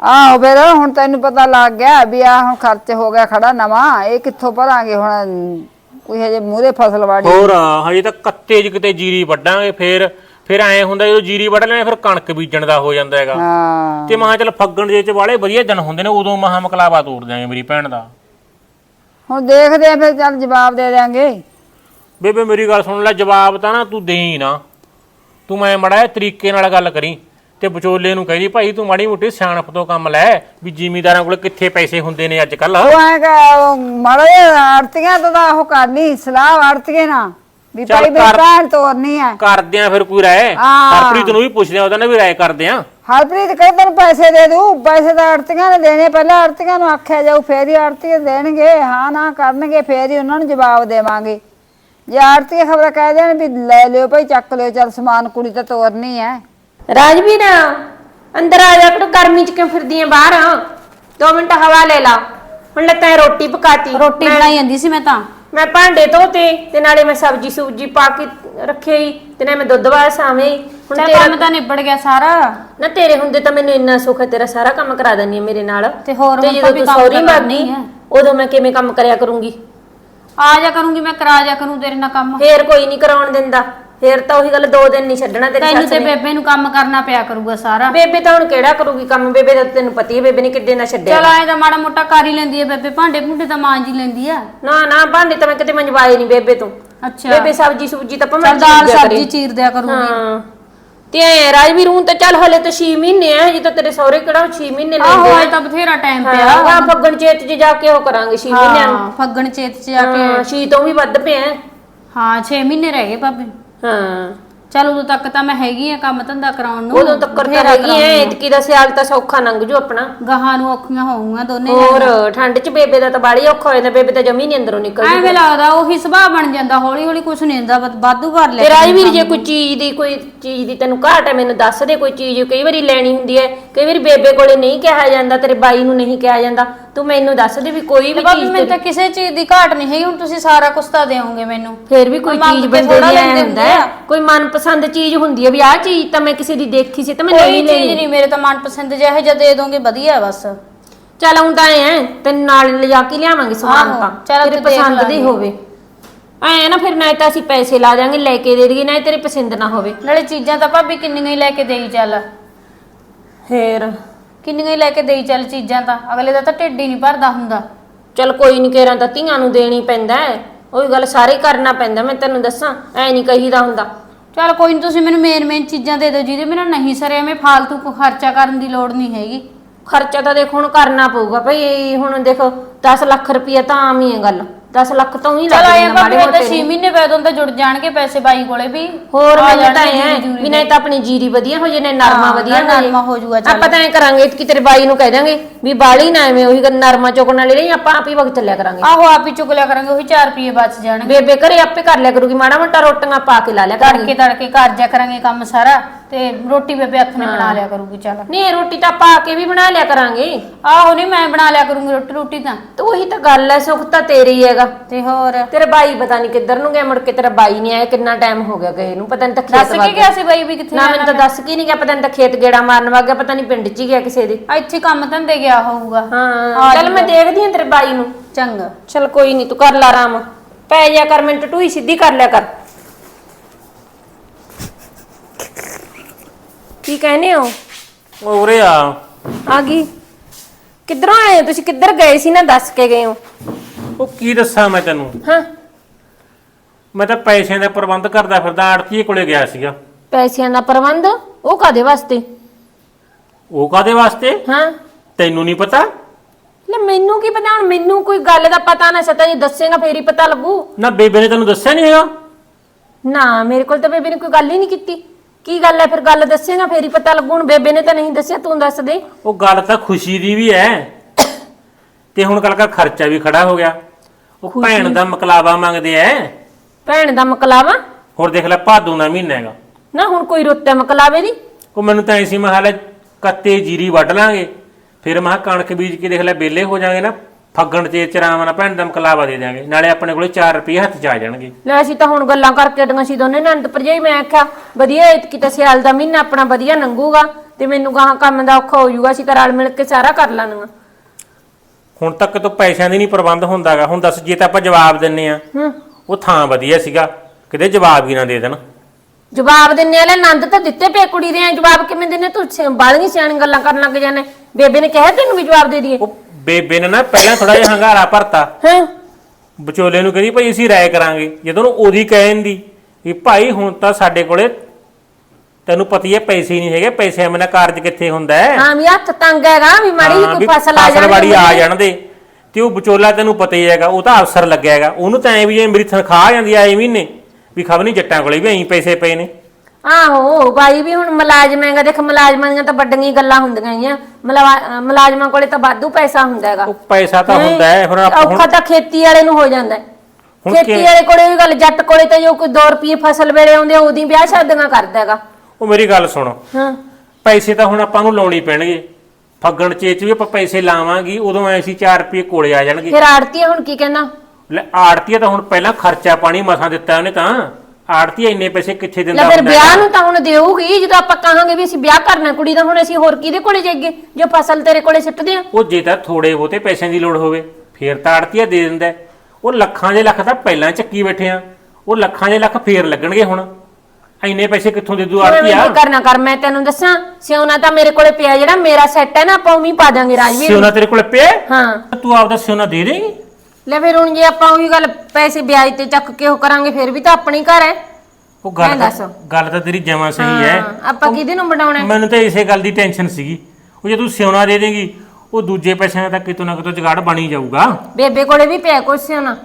ਆਹੋ ਫਿਰ ਹੁਣ ਤੈਨੂੰ ਪਤਾ ਲੱਗ ਗਿਆ ਵੀ ਆ ਹੁਣ ਖਰਚ ਹੋ ਗਿਆ ਖੜਾ ਨਵਾਂ ਇਹ ਕਿੱਥੋਂ ਭਰਾਂਗੇ ਹੁਣ? ਕੋਈ ਹਜੇ ਮੂਹਰੇ ਫਸਲ ਵਾੜੀ ਹੋਰ ਹਜੇ ਤਾਂ ਕੱਤੇ 'ਚ ਕਿਤੇ ਜੀਰੀ ਵੱਢਾਂਗੇ ਫੇਰ ਫਿਰ ਐ ਹੁੰਦਾ ਜਦੋਂ ਜੀਰੀ ਵੱਢ ਲੈਣੇ ਫਿਰ ਕਣਕ ਬੀਜਣ ਦਾ ਹੋ ਜਾਂਦਾ ਹੈਗਾ। ਹਾਂ। ਤੇ ਮਹਾ ਚੱਲ ਫੱਗਣ ਦੇ ਚ ਵਾਲੇ ਵਧੀਆ ਦਿਨ ਹੁੰਦੇ ਨੇ ਉਦੋਂ ਮਹਾ ਮਕਲਾਵਾ ਤੋੜ ਦਿਆਂਗੇ ਮੇਰੀ ਭੈਣ ਦਾ। ਹੁਣ ਦੇਖਦੇ ਆ ਫਿਰ ਚੱਲ ਜਵਾਬ ਦੇ ਦਿਆਂਗੇ। ਬੇਬੇ ਮੇਰੀ ਗੱਲ ਸੁਣ ਲੈ ਜਵਾਬ ਤਾਂ ਨਾ ਤੂੰ ਦੇਈ ਨਾ। ਤੂੰ ਮੈਂ ਮੜਾ ਤਰੀਕੇ ਨਾਲ ਗੱਲ ਕਰੀ ਤੇ ਵਿਚੋਲੇ ਨੂੰ ਕਹੀ ਭਾਈ ਤੂੰ ਮਾੜੀ ਮੋਟੀ ਸਿਆਣਪ ਤੋਂ ਕੰਮ ਲੈ ਵੀ ਜ਼ਿਮੀਦਾਰਾਂ ਕੋਲ ਕਿੱਥੇ ਪੈਸੇ ਹੁੰਦੇ ਨੇ ਅੱਜ ਕੱਲ ਉਹ ਐ ਕਿ ਮਾਰੇ ਆਰਤੀਆਂ ਤੋਂ ਤਾਂ ਉਹ ਕਰਨੀ ਸਲਾਹ ਆਰਤੀਆਂ ਨਾ ਵੀ ਚੱਲ ਭਾਈ ਮੇਰੀ ਕਰ। ਭੈਣ ਤੋਰਨੀ ਐ। ਕਰਦੇ ਆ ਫਿਰ ਕੋਈ ਰਾਏ। ਹਾਂ। ਹਰਪ੍ਰੀਤ ਨੂੰ ਵੀ ਪੁੱਛਦੇ ਆ ਉਹਦਾ ਨਾ ਵੀ ਰਾਏ ਕਰਦੇ ਆ। ਹਰਪ੍ਰੀਤ ਕਹਿੰਦੇ ਤੈਨੂੰ ਪੈਸੇ ਦੇ ਦੂ ਪੈਸੇ ਤਾਂ ਆੜਤੀਆਂ ਨੇ ਦੇਣੇ ਪਹਿਲਾਂ ਆੜਤੀਆਂ ਨੂੰ ਆਖਿਆ ਜਾਊ ਫੇਰ ਹੀ ਆੜਤੀਆਂ ਦੇਣਗੇ ਹਾਂ ਨਾ ਕਰਨਗੇ ਫੇਰ ਹੀ ਉਹਨਾਂ ਨੂੰ ਜਵਾਬ ਦੇਵਾਂਗੇ। ਜੇ ਆੜਤੀਆਂ ਖਬਰ ਕਹਿ ਦੇਣ ਵੀ ਲੈ ਲਿਓ ਭਾਈ ਚੱਕ ਲਿਓ ਚੱਲ ਸਮਾਨ ਕੁੜੀ ਤਾਂ ਤੋਰਨੀ ਐ। ਰਾਜਵੀਰ ਅੰਦਰ ਆ ਜਾ ਕਰ ਗਰਮੀ ਚ ਕਿਉਂ ਫਿਰਦੀ ਆਂ ਬਾਹਰ? 2 ਮਿੰਟ ਹਵਾ ਲੈ ਲਾ। ਹੁਣ ਲੈ ਤੈਂ ਰੋਟੀ ਪਕਾਤੀ। ਰੋਟੀ ਬਣਾਈ ਜਾਂਦੀ ਸੀ ਮੈਂ ਤਾਂ। ਮੈਂ ਭਾਂਡੇ ਧੋਤੇ ਤੇ ਨਾਲੇ ਮੈਂ ਸਬਜੀ ਸੂਜੀ ਪਾ ਕੇ ਰੱਖਿਆ ਹੀ ਤੇ ਨਾਲੇ ਮੈਂ ਦੁੱਧ ਵਾਲਾ ਸਾਵੇਂ ਹੀ। ਹੁਣ ਤੇਰਾ ਕੰਮ ਤਾਂ ਨਿਬੜ ਗਿਆ ਸਾਰਾ। ਨਾ ਤੇਰੇ ਹੁੰਦੇ ਤਾਂ ਮੈਨੂੰ ਇੰਨਾ ਸੁੱਖ ਹੈ ਤੇਰਾ ਸਾਰਾ ਕੰਮ ਕਰਾ ਦਿੰਦੀ ਹੈ ਮੇਰੇ ਨਾਲ। ਤੇ ਹੋਰ ਤੇ ਹੁਣ ਜਦੋਂ ਤਾਂ ਵੀ ਤੂੰ ਕੰਮ ਸੌਰੀ ਤਾਂ ਬਾਗੀ ਕਰਨੀ ਹੈ। ਉਦੋਂ ਮੈਂ ਕਿਵੇਂ ਕੰਮ ਕਰਿਆ ਕਰੂੰਗੀ? ਆ ਜਾ ਕਰੂੰਗੀ ਮੈਂ ਕਰਾ ਜਾ ਕਰੂੰ ਤੇਰੇ ਨਾਲ ਕੰਮ। ਫੇਰ ਕੋਈ ਨਹੀਂ ਕਰਾਉਣ ਦਿੰਦਾ। ਫੇਰ ਤਾਂ ਉਹੀ ਗੱਲ ਦੋ ਦਿਨ ਨਹੀਂ ਛੱਡਣਾ ਤੇਰੀ ਤੈਨੂੰ ਸੱਸ ਤੇ ਨੇ। ਬੇਬੇ ਨੂੰ ਕੰਮ ਕਰਨਾ ਪਿਆ ਕਰੂਗਾ ਸਾਰਾ। ਬੇਬੇ ਤਾਂ ਹੁਣ ਕਿਹੜਾ ਕਰੂਗੀ ਕੰਮ? ਬੇਬੇ ਦਾ ਤਾਂ ਤੈਨੂੰ ਪਤੀ ਹੈ ਬੇਬੇ ਨੇ ਕਿੱਡੇ ਨਾ ਛੱਡਿਆ ਚਲ ਆਏ ਤਾਂ ਮਾੜਾ ਮੋਟਾ ਕਰ ਹੀ ਲੈਂਦੀ ਹੈ ਬੇਬੇ ਭਾਂਡੇ ਭੁੰਡੇ ਤਾਂ ਮਾਂਜ ਹੀ ਲੈਂਦੀ ਆ ਨਾ ਨਾ ਭਾਂਡੇ ਤਾਂ ਮੈਂ ਕਿਤੇ ਮੰਜਵਾਏ ਨਹੀਂ ਬੇਬੇ ਤੋਂ। ਅੱਛਾ। ਬੇਬੇ ਸਬਜੀ ਸੁਬਜੀ ਤਾਂ ਚੱਲ ਭਾਵੇਂ ਦਾਲ ਚੀਰ ਦਿਆ ਸਬਜ਼ੀ। ਚੀਰ ਦਿਆ ਕਰੂੰਗੀ। ਹਾਂ। ਤੇ ਐ ਰਾਜਵੀਰ ਹੁਣ ਤਾਂ ਚੱਲ ਹਲੇ ਤਾਂ 6 ਮਹੀਨੇ ਆ ਹਜੇ ਤਾਂ ਤੇਰੇ ਸਹੁਰੇ ਕਿਹੜਾ 6 ਮਹੀਨੇ ਆਹੋ ਲੈਂਦੇ ਇਹ ਤਾਂ ਬਥੇਰਾ ਟਾਈਮ ਪਿਆ। ਹਾਂ ਆਹ ਫੱਗਣ ਚੇਤ ਚ ਜਾ ਕੇ ਉਹ ਕਰਾਂਗੇ 6 ਮਹੀਨਿਆਂ ਨੂੰ। ਹਾਂ ਫੱਗਣ ਚੇਤ ਚ ਜਾ ਕੇ। ਹਾਂ 6 ਤੋਂ ਵੀ ਵੱਧ ਪਿਆ। ਹਾਂ 6 ਮਹੀਨੇ ਰਹਿ ਗਏ ਭਾਬੀ। ਹਾਂ। ਚਲ ਉਦੋਂ ਤੱਕ ਤਾਂ ਮੈਂ ਹੈਗੀ ਆ ਕੰਮ ਧੰਦਾ ਕਰਾਉਣ ਨੂੰ। ਉਦੋਂ ਤੱਕ ਤਾਂ ਬਥੇਰਾ ਹੈਗੀ ਐ। ਇਤਕੀ ਦਾ ਸਿਆਲ ਤਾਂ ਸੌਖਾ ਲੰਘ ਜੂ ਆਪਣਾ। ਗਾਹਾਂ ਨੂੰ ਔਖੀਆਂ ਹੋਊਗੀਆਂ ਦੋਨੇ ਹੋਰ ਠੰਡ ਚ ਬੇਬੇ ਦਾ ਤਾਂ ਬਾੜੀ ਔਖਾ ਹੋ ਜਾਂਦਾ ਬੇਬੇ ਤਾਂ ਜਮੀ ਨਹੀਂ ਅੰਦਰੋਂ ਨਿਕਲ ਐਵੇਂ ਲੱਗਦਾ ਉਹੀ ਸੁਭਾਅ ਬਣ ਜਾਂਦਾ ਹੌਲੀ ਹੌਲੀ ਕੁਛ ਨਹੀਂ ਹੁੰਦਾ ਬਸ ਵਾਧੂ ਕਰ ਤੇ ਲਿਆ ਰਾਜਵੀਰ ਜੇ ਕੋਈ ਚੀਜ਼ ਦੀ ਕੋਈ ਚੀਜ਼ ਦੀ ਤੈਨੂੰ ਘਾਟ ਹੈ ਮੈਨੂੰ ਦੱਸ ਦੇ ਕੋਈ ਚੀਜ਼ ਕਈ ਵਾਰੀ ਲੈਣੀ ਹੁੰਦੀ ਹੈ ਕਈ ਵਾਰੀ ਬੇਬੇ ਕੋਲੇ ਨਹੀਂ ਕਿਹਾ ਜਾਂਦਾ ਤੇਰੇ ਬਾਈ ਨੂੰ ਨਹੀਂ ਕਿਹਾ ਜਾਂਦਾ। ਤੂੰ ਮੈਨੂੰ ਦੱਸ ਦੇ ਵੀ ਕੋਈ ਵੀ ਚੀਜ਼ ਮੈਨੂੰ ਤਾਂ ਕਿਸੇ ਚੀਜ਼ ਦੀ ਘਾਟ ਨਹੀਂ ਹੈਗੀ ਹੁਣ ਤੁਸੀਂ ਸਾਰਾ ਕੁਛ ਤਾਂ ਦੇਵੋਗੇ ਮੈਨੂੰ। ਫੇਰ ਵੀ ਕੋਈ ਮੰਗ ਚੀਜ਼ ਕੇ ਬੰਦੇ ਥੋੜ੍ਹਾ ਦੀ ਐ ਲੈਂਦੇ ਹੁੰਦਾ ਹੁੰਦੇ ਹੈ। ਆ। ਕੋਈ ਮਨਪਸੰਦ ਚੀਜ਼ ਹੁੰਦੀ ਹੈ ਵੀ ਆਹ ਚੀਜ਼ ਤਾਂ ਮੈਂ ਕਿਸੇ ਦੀ ਦੇਖੀ ਸੀ ਤਾਂ ਮੈਂ ਕੋਈ ਨਹੀਂ ਚੀਜ਼ ਲੈਣੀ ਨਹੀਂ ਮੇਰੇ ਤਾਂ ਮਨਪਸੰਦ ਜਿਹੇ ਜਿਹਾ ਦੇ ਦੋਗੇ ਵਧੀਆ ਬਸ। ਚੱਲ ਆਉਂਦਾ ਐ ਤੈਨੂੰ ਨਾਲ ਲਿਜਾ ਕੇ ਲਿਆਵਾਂਗੇ ਸਮਾਨ ਆਹੋ, ਤਾਂ। ਤੇਰੇ ਤੂੰ ਦੇਖ ਪਸੰਦ ਦੀ ਲਾਂਗੇ। ਹੋਵੇ। ਐ ਨਾ ਫਿਰ ਨਾ ਤਾਂ ਅਸੀਂ ਪੈਸੇ ਲਾ ਜਾਾਂਗੇ ਲੈ ਕੇ ਦੇ ਦੇਈਏ ਨਾ ਤੇਰੇ ਪਸੰਦ ਨਾ ਹੋਵੇ। ਨਾਲੇ ਚੀਜ਼ਾਂ ਤਾਂ ਭਾਬੀ ਕਿੰਨੀਆਂ ਹੀ ਲੈ ਕੇ ਦੇਈ ਚੱਲ। ਫੇਰ ਕਿੰਨੀਆਂ ਹੀ ਲੈ ਕੇ ਦੇਈ ਚੱਲ ਚੀਜ਼ਾਂ ਤਾਂ ਅਗਲੇ ਦਾ ਤਾਂ ਢਿੱਡ ਹੀ ਨਹੀਂ ਭਰਦਾ ਹੁੰਦਾ। ਚੱਲ ਕੋਈ ਨਹੀਂ ਕੇਰਾਂ ਤਾਂ ਧੀਆਂ ਨੂੰ ਦੇਣੀ ਪੈਂਦਾ ਹੈ। ਉਹੀ ਗੱਲ ਸਾਰੇ ਕਰਨਾ ਪੈਂਦਾ ਮੈਂ ਤੈਨੂੰ ਦੱਸਾਂ ਐ ਨਹੀਂ ਕਹੀਦਾ ਹੁੰਦਾ। ਚੱਲ ਕੋਈ ਨਹੀਂ ਤੁਸੀਂ ਮੈਨੂੰ ਮੇਨ ਮੇਨ ਚੀਜ਼ਾਂ ਦੇ ਦਿਓ ਜਿਹਦੇ ਮੈਨੂੰ ਨਹੀਂ ਸਰੇ ਐਵੇਂ ਫਾਲਤੂ ਕੋ ਖਰਚਾ ਕਰਨ ਦੀ ਲੋੜ ਨਹੀਂ ਹੈਗੀ। ਖਰਚਾ ਤਾਂ ਦੇਖ ਹੁਣ ਕਰਨਾ ਪਊਗਾ ਭਈ ਹੁਣ ਦੇਖੋ 10 ਲੱਖ ਰੁਪਈਆ ਤਾਂ ਆਮ ਹੀ ਹੈ ਗੱਲ। 10 ਲੱਖ ਤੋਂ ਹੀ ਚਲ ਲੱਗ ਆਏ ਜਾਂਦਾ ਮਾੜੇ ਮੋਟੇ 6 ਮਹੀਨੇ ਬਾਅਦ ਉਹਨਾਂ ਜੁੜ ਜਾਣਗੇ ਪੈਸੇ ਬਾਈ ਕੋਲੇ ਵੀ। ਹੋਰ ਆ ਮੈਨੂੰ ਤਾਂ ਜਾਣਗੇ ਐ ਵੀ ਨਹੀਂ ਤਾਂ ਆਪਣੀ ਜੀਰੀ ਵਧੀਆ ਹੋ ਜੇ ਨੇ ਨਰਮਾ ਹਾਂ, ਵਧੀਆ ਨਾ ਨਰਮਾ ਹੋ ਜਾਊਗਾ ਚੱਲ। ਆਪਾਂ ਤਾਂ ਐ ਕਰਾਂਗੇ ਕਿ ਤੇਰੇ ਬਾਈ ਨੂੰ ਕਹਿ ਦਾਂਗੇ ਵੀ ਬਾਲੀ ਨਾ ਐਵੇਂ ਉਹੀ ਗੱਲ ਨਰਮਾ ਚੁੱਕਣ ਵਾਲੀ ਨਹੀਂ ਆਪਾਂ ਆਪ ਹੀ ਵਕਤ ਚੱਲਿਆ ਕਰਾਂਗੇ। ਆਹੋ ਆਪ ਹੀ ਚੁੱਕ ਲਿਆ ਕਰਾਂਗੇ ਉਹੀ 4 ਰੁਪਏ ਬਚ ਜਾਣਗੇ। ਬੇਬੇ ਘਰੇ ਆਪੇ ਕਰ ਲਿਆ ਕਰੂਗੀ ਮਾੜਾ ਮੋਟਾ ਰੋਟੀਆਂ ਪਾ ਕੇ ਲਾ ਲਿਆ ਕਰਾਂਗੇ। ਤੜਕੇ ਤੜਕੇ ਘਰ ਜਾ ਕਰਾਂਗੇ ਕੰਮ ਸਾਰਾ। ਤੇ ਰੋਟੀ ਬੇਬੇ ਹੱਥ ਨੇ ਬਣਾ ਲਿਆ ਕਰੂਗੀ ਚੱਲ। ਨਹੀਂ ਰੋਟੀ ਤਾਂ ਪਾ ਕੇ ਵੀ ਬਣਾ ਲਿਆ ਕਰਾਂਗੇ। ਆਹੋ ਨਹੀਂ ਮੈਂ ਬਣਾ ਲਿਆ ਕਰੂੰਗੀ ਰੋਟੀ ਰੋਟੀ ਤਾਂ। ਤੇ ਉਹੀ ਤਾਂ ਗੱਲ ਐ ਸੁੱਖ ਤਾਂ ਤੇਰੀ ਹੈਗਾ। ਤੇ ਹੋਰ? ਤੇਰੇ ਬਾਈ ਪਤਾ ਨਹੀਂ ਕਿੱਧਰ ਨੂੰ ਗਿਆ ਮੁੜ ਕੇ ਤੇਰਾ ਬਾਈ ਨਹੀਂ ਆਇਆ ਕਿੰਨਾ ਟਾਈਮ ਹੋ ਗਿਆ ਗਏ ਨੂੰ ਪਤਾ ਨਹੀਂ ਤਾਂ ਦੱਸ ਖੇਤ ਕੇ ਗਿਆ ਸੀ ਬਾਈ ਵੀ ਕਿੱਥੇ ਨਾ ਮੈਨੂੰ ਤਾਂ ਦੱਸ ਕੀ ਨਹੀਂ ਗਿਆ ਪਤਾ ਨਹੀਂ ਤਾਂ ਖੇਤ ਗੇੜਾ ਮਾਰਨ ਵਗ ਗਿਆ ਪਤਾ ਨਹੀਂ ਪਿੰਡ 'ਚ ਹੀ ਗਿਆ ਕਿਸੇ ਦੇ। ਆ ਇੱਥੇ ਕੰਮ ਧੰਦੇ ਗਿਆ ਹੋਊਗਾ। ਹਾਂ ਚੱਲ ਮੈਂ ਦੇਖਦੀ ਹਾਂ ਤੇਰੇ ਬਾਈ ਨੂੰ। ਚੰਗਾ। ਚੱਲ ਕੋਈ ਨਹੀਂ ਤੂੰ ਕਰ ਲਾ ਆਰਾਮ। ਪੈ ਜਾ ਕਰ ਮਿੰਟ ਟੂਈ ਸਿੱਧੀ ਕਰ ਲਿਆ ਕਰ। ਕੀ ਕਹਿੰਦੇ ਹੋ? ਉਹ ਉਰੇ ਆ। ਆ ਗਈ। ਕਿੱਧਰੋਂ ਆਏ ਹੋ? ਤੁਸੀਂ ਕਿੱਧਰ ਗਏ ਸੀ ਨਾ? ਦੱਸ ਕੇ ਗਏ ਹੋ। ਉਹ ਕੀ ਦੱਸਾਂ ਮੈਂ ਤੈਨੂੰ? ਹਾਂ। ਮੈਂ ਤਾਂ ਪੈਸਿਆਂ ਦਾ ਪ੍ਰਬੰਧ ਕਰਦਾ ਫਿਰਦਾ ਆੜਤੀਏ ਕੋਲੇ ਗਿਆ ਸੀਗਾ। ਪੈਸਿਆਂ ਦਾ ਪ੍ਰਬੰਧ? ਉਹ ਕਾਦੇ ਵਾਸਤੇ? ਉਹ ਕਾਦੇ ਵਾਸਤੇ? ਹਾਂ। ਤੈਨੂੰ ਨਹੀਂ ਪਤਾ? ਲੈ ਮੈਨੂੰ ਕੀ ਪਤਾ? ਹੁਣ ਮੈਨੂੰ ਕੋਈ ਗੱਲ ਦਾ ਪਤਾ ਨਾ ਸਤਾ ਜੀ ਦੱਸੇਗਾ ਫੇਰ ਹੀ ਪਤਾ ਲੱਗੂ। ਨਾ ਬੇਬੇ ਨੇ ਤੈਨੂੰ ਦੱਸਿਆ ਨਹੀਂ ਹੈਗਾ? ਨਾ ਮੇਰੇ ਕੋਲ ਤਾਂ ਬੇਬੇ ਨੇ ਕੋਈ ਗੱਲ ਹੀ ਨਹੀਂ ਕੀਤੀ। ਕੀ ਗੱਲ ਹੈ ਫਿਰ ਗੱਲ ਦੱਸੇਗਾ ਫੇਰ ਹੀ ਪਤਾ ਲੱਗੂ ਹੁਣ। ਬੇਬੇ ਨੇ ਤਾਂ ਨਹੀਂ ਦੱਸਿਆ ਤੂੰ ਦੱਸ ਦੇ। ਉਹ ਗੱਲ ਤਾਂ ਖੁਸ਼ੀ ਦੀ ਵੀ ਐ। ਤੇ ਹੁਣ ਕੱਲ ਕਾ ਖਰਚਾ ਵੀ ਖੜਾ ਹੋ ਗਿਆ। ਉਹ ਭੈਣ ਦਾ ਮਕਲਾਵਾ ਮੰਗਦੇ ਐ। ਭੈਣ ਦਾ ਮਕਲਾਵਾ? ਹੋਰ ਦੇਖ ਲੈ ਭਾਦੂ ਦਾ ਮਹੀਨਾ ਹੈਗਾ। ਨਾ ਹੁਣ ਕੋਈ ਰੁੱਤੇ ਮਕਲਾਵੇ ਦੀ? ਉਹ ਮੈਨੂੰ ਤਾਂ ਐਸੀ ਮਹਾਲ ਕੱਤੇ ਜੀਰੀ ਵੱਢ ਲਾਂਗੇ। ਫਿਰ ਮਹਾ ਕਣਕ ਬੀਜ ਕੇ ਦੇਖ ਲੈ ਬੇਲੇ ਹੋ ਜਾਾਂਗੇ ਨਾ। ਫੱਗਣ ਤੇ ਚਰਾਮ ਨਾਲ ਭੈਣ ਦਾ ਮਕਲਾਵਾ ਦੇ ਦਿਆਂਗੇ। ਨਾਲੇ ਆਪਣੇ ਕੋਲੇ 4 ਰੁਪਏ ਹੱਥ ਚ ਆ ਜਾਣਗੇ। ਲੈ ਅਸੀਂ ਤਾਂ ਹੁਣ ਗੱਲਾਂ ਕਰਕੇ ਅਡੀਆਂ ਸੀ ਦੋਨੇ ਨੰਦ ਭਰਜਾਈ ਮੈਂ ਆਖਿਆ ਵਧੀਆ ਇਤਕੀ ਤਾਂ ਸਿਆਲ ਦਾ ਮਹੀਨਾ ਆਪਣਾ ਵਧੀਆ ਲੰਘੂਗਾ ਤੇ ਮੈਨੂੰ ਗਾਹਾਂ ਕੰਮ ਦਾ ਔਖਾ ਹੋ ਜਾਊਗਾ ਅਸੀਂ ਤਾਂ ਰਲ ਮਿਲ ਕੇ ਸਾਰਾ ਕਰ ਲਾਂਗੇ ਹੁਣ ਤੱਕ ਤਾਂ ਪੈਸਿਆਂ ਦੀ ਨਹੀਂ ਪ੍ਰਬੰਧ ਹੁੰਦਾਗਾ। ਹੁਣ ਦੱਸ ਜੇ ਤਾਂ ਆਪਾਂ ਜਵਾਬ ਦਿੰਨੇ ਆ ਹੂੰ। ਉਹ ਥਾਂ ਵਧੀਆ ਸੀਗਾ। ਕਿਤੇ ਜਵਾਬ ਹੀ ਨਾ ਦੇ ਦੇਣ। ਜਵਾਬ ਦਿੰਨੇ ਵਾਲੇ ਨੰਦ ਤਾਂ ਦਿੱਤੇ ਪਏ ਕੁੜੀ ਦੇ ਐਂ ਜਵਾਬ ਕਿਵੇਂ ਦਿੰਨੇ? ਤੂੰ ਬਾਲੀਆਂ ਸਿਆਣੀ ਗੱਲਾਂ ਕਰਨ ਲੱਗ ਜਾਣੇ ਬੇਬੇ ਨੇ ਕਿਹਾ ਤੈਨੂੰ ਵੀ ਜਵਾਬ ਦੇ ਦਈਏ। ਉਹ ਬੇਬੇ ਨੇ ਨਾ ਪਹਿਲਾਂ ਥੋੜਾ ਜਿਹਾ ਹੰਗਾਰਾ ਭਰਤਾ। ਹਾਂ। ਵਿਚੋਲੇ ਨੂੰ ਕਹਿੰਦੀ ਭਾਈ ਅਸੀਂ ਰਾਏ ਕਰਾਂਗੇ। ਜਦੋਂ ਨੂੰ ਉਹਦੀ ਕਹਿਣ ਦੀ ਵੀ ਭਾਈ ਹੁਣ ਤਾਂ ਸਾਡੇ ਕੋਲੇ ਤੈਨੂੰ ਪਤੀ ਹੈ ਪੈਸੇ ਨਹੀਂ ਹੈਗੇ। ਪੈਸੇ ਬਿਨਾਂ ਕਾਰਜ ਕਿੱਥੇ ਹੁੰਦਾ ਹੈ? ਹਾਂ ਵੀ ਹੱਥ ਤੰਗ ਹੈਗਾ ਵੀ ਮਾੜੀ ਜਿਹੀ ਹਾਂ, ਕੋਈ ਵੀ ਫਸਲ ਆ ਜਾਣੀ ਵਾੜੀ ਆ ਜਾਣ ਦੇ ਤੇ ਉਹ ਵਿਚੋਲਾ ਤੈਨੂੰ ਪਤਾ ਹੀ ਹੈਗਾ ਉਹ ਤਾਂ ਅਫਸਰ ਲੱਗਿਆ ਹੈਗਾ। ਉਹਨੂੰ ਤਾਂ ਐ ਵੀ ਜੇ ਮੇਰੀ ਤਨਖਾਹ ਆ ਜਾਂਦੀ ਆਏ ਮਹੀਨੇ ਵੀ ਖਬਰ ਨਹੀਂ ਜੱਟਾਂ ਕੋਲੇ ਵੀ ਐਂ ਪੈਸੇ ਪਏ ਨੇ। ਆਹੋ ਬਾਈ ਵੀ ਹੁਣ ਮੁਲਾਜ਼ਮ ਹੈਗਾ ਦੇਖ ਮੁਲਾਜ਼ਮਾਂ ਦੀਆਂ ਤਾਂ ਵੱਡੀਆਂ ਹੀ ਗੱਲਾਂ ਹੁੰਦੀਆਂ ਹੀ ਮੁਲਾਜ਼ਮਾਂ ਕੋਲੇ ਤਾਂ ਵਾਧੂ ਪੈਸਾ ਹੁੰਦਾ ਹੈਗਾ। ਉਹ ਪੈਸਾ ਤਾਂ ਹੁੰਦਾ ਹੈ ਹੁਣ ਆਪਾਂ ਔਖਾ ਹੁਣ ਤਾਂ ਖੇਤੀ ਵਾਲੇ ਨੂੰ ਹੋ ਜਾਂਦਾ ਹੈ। ਹੁਣ ਖੇਤੀ ਕੀ- ਵਾਲੇ ਕੋਲੇ ਵੀ ਗੱਲ ਜੱਟ ਕੋਲੇ ਤਾਂ ਜੋ ਕੋਈ 2 ਰੁਪਏ ਫਸਲ ਵੇਲੇ ਆਉਂਦੇ ਆ, ਉਹਦੀ ਵਿਆਹ ਸ਼ਾਦੀਆਂ ਕਰਦਾ ਹੈਗਾ। ਉਹ ਮੇਰੀ ਗੱਲ ਸੁਣ। ਹਾਂ। ਪੈਸੇ ਤਾਂ ਹੁਣ ਆਪਾਂ ਨੂੰ ਲਾਉਣੀ ਪੈਣਗੇ। ਫੱਗਣ ਚੇਚ ਵੀ ਆਪਾਂ ਪੈਸੇ ਲਾਵਾਂਗੀ ਉਦੋਂ ਐ ਸੀ 4 ਰੁਪਏ ਕੋਲੇ ਆ ਜਾਣਗੇ। ਫਿਰ ਆੜਤੀ ਹੁਣ ਕੀ ਕਹਿੰਦਾ ਲੈ ਆੜਤੀਆ ਤਾਂ ਹੁਣ ਪਹਿਲਾਂ ਖਰਚਾ ਪਾਣੀ ਮਸਾਂ ਦਿੱਤਾ ਉਹਨੇ ਤਾਂ। ਆੜਤੀਆ ਇੰਨੇ ਪੈਸੇ ਕਿੱਥੇ ਦਿੰਦਾ ਲੈ ਫਿਰ ਵਿਆਹ? ਨੂੰ ਤਾਂ ਹੁਣ ਦੇਊਗੀ ਜਦੋਂ ਆਪਾਂ ਕਹਾਂਗੇ ਵੀ ਅਸੀਂ ਵਿਆਹ ਕਰਨਾ ਕੁੜੀ ਦਾ ਹੁਣ ਅਸੀਂ ਹੋਰ ਕਿਹਦੇ ਕੋਲੇ ਜਾਈਏ? ਜੋ ਫਸਲ ਤੇਰੇ ਕੋਲੇ ਸਿੱਟਦੇ ਆ। ਉਹ ਜੇ ਤਾਂ ਥੋੜੇ ਬਹੁਤੇ ਪੈਸਿਆਂ ਦੀ ਲੋੜ ਹੋਵੇ ਫੇਰ ਤਾਂ ਆੜਤੀਆ ਦੇ ਦਿੰਦਾ ਹੈ। ਉਹ ਲੱਖਾਂ ਦੇ ਲੱਖ ਤਾਂ ਪਹਿਲਾਂ ਚੱਕੀ ਬੈਠੇ ਆ। ਉਹ ਲੱਖਾਂ ਦੇ ਲੱਖ ਫੇਰ ਲੱਗਣਗੇ ਹੁਣ। ਇੰਨੇ ਪੈਸੇ ਕਿੱਥੋਂ ਦੇ ਦੂ ਆੜਤੀਆ? ਕੀ ਕਰਨਾ ਕਰ ਮੈਂ ਤੈਨੂੰ ਦੱਸਾਂ ਸਿਉਣਾ ਤਾਂ ਮੇਰੇ ਕੋਲੇ ਪਿਆ ਜਿਹੜਾ ਮੇਰਾ ਸੈੱਟ ਹੈ ਨਾ ਆਪਾਂ ਉਵੇਂ ਹੀ ਪਾ ਦਾਂਗੇ ਰਾਜਵੀਰ ਸਿਉਣਾ ਤੇਰੇ ਕੋਲ ਪਿਆ ਹੈ? ਹਾਂ। ਤੂੰ ਆਪਦਾ ਸਿਉਣਾ ਦੇ ਦੇਂਗੀ? ਲੈ ਫਿਰ ਹੁਣ ਜੇ ਆਪਾਂ ਉਹੀ ਗੱਲ ਪੈਸੇ ਵਿਆਜ ਤੇ ਚੱਕ ਕੇ ਉਹ ਕਰਾਂਗੇ ਫਿਰ ਵੀ ਤਾਂ ਆਪਣੀ ਘਰ ਹੈ। ਉਹ ਗੱਲ ਤਾਂ ਦੱਸ। ਗੱਲ ਤਾਂ ਤੇਰੀ ਜਮਾਂ ਸਹੀ ਹੈ। ਹਾਂ, ਆਪਾਂ ਕਿਹਦੇ ਨੂੰ ਬਣਾਉਣਾ ਹੈ? ਮੈਨੂੰ ਤਾਂ ਇਸੇ ਗੱਲ ਦੀ ਟੈਨਸ਼ਨ ਸੀਗੀ। ਉਹ ਜੇ ਤੂੰ ਸਿਉਣਾ ਦੇ ਦੇਂਗੀ ਉਹ ਦੂਜੇ ਪੈਸਿਆਂ ਦਾ ਕਿਤੋਂ ਨਾ ਕਿਤੋਂ ਜਗਾੜ ਬਣੀ ਜਾਊਗਾ। ਬੇਬੇ ਕੋਲੇ ਵੀ ਪਿਆ ਕੁਛ ਨਾ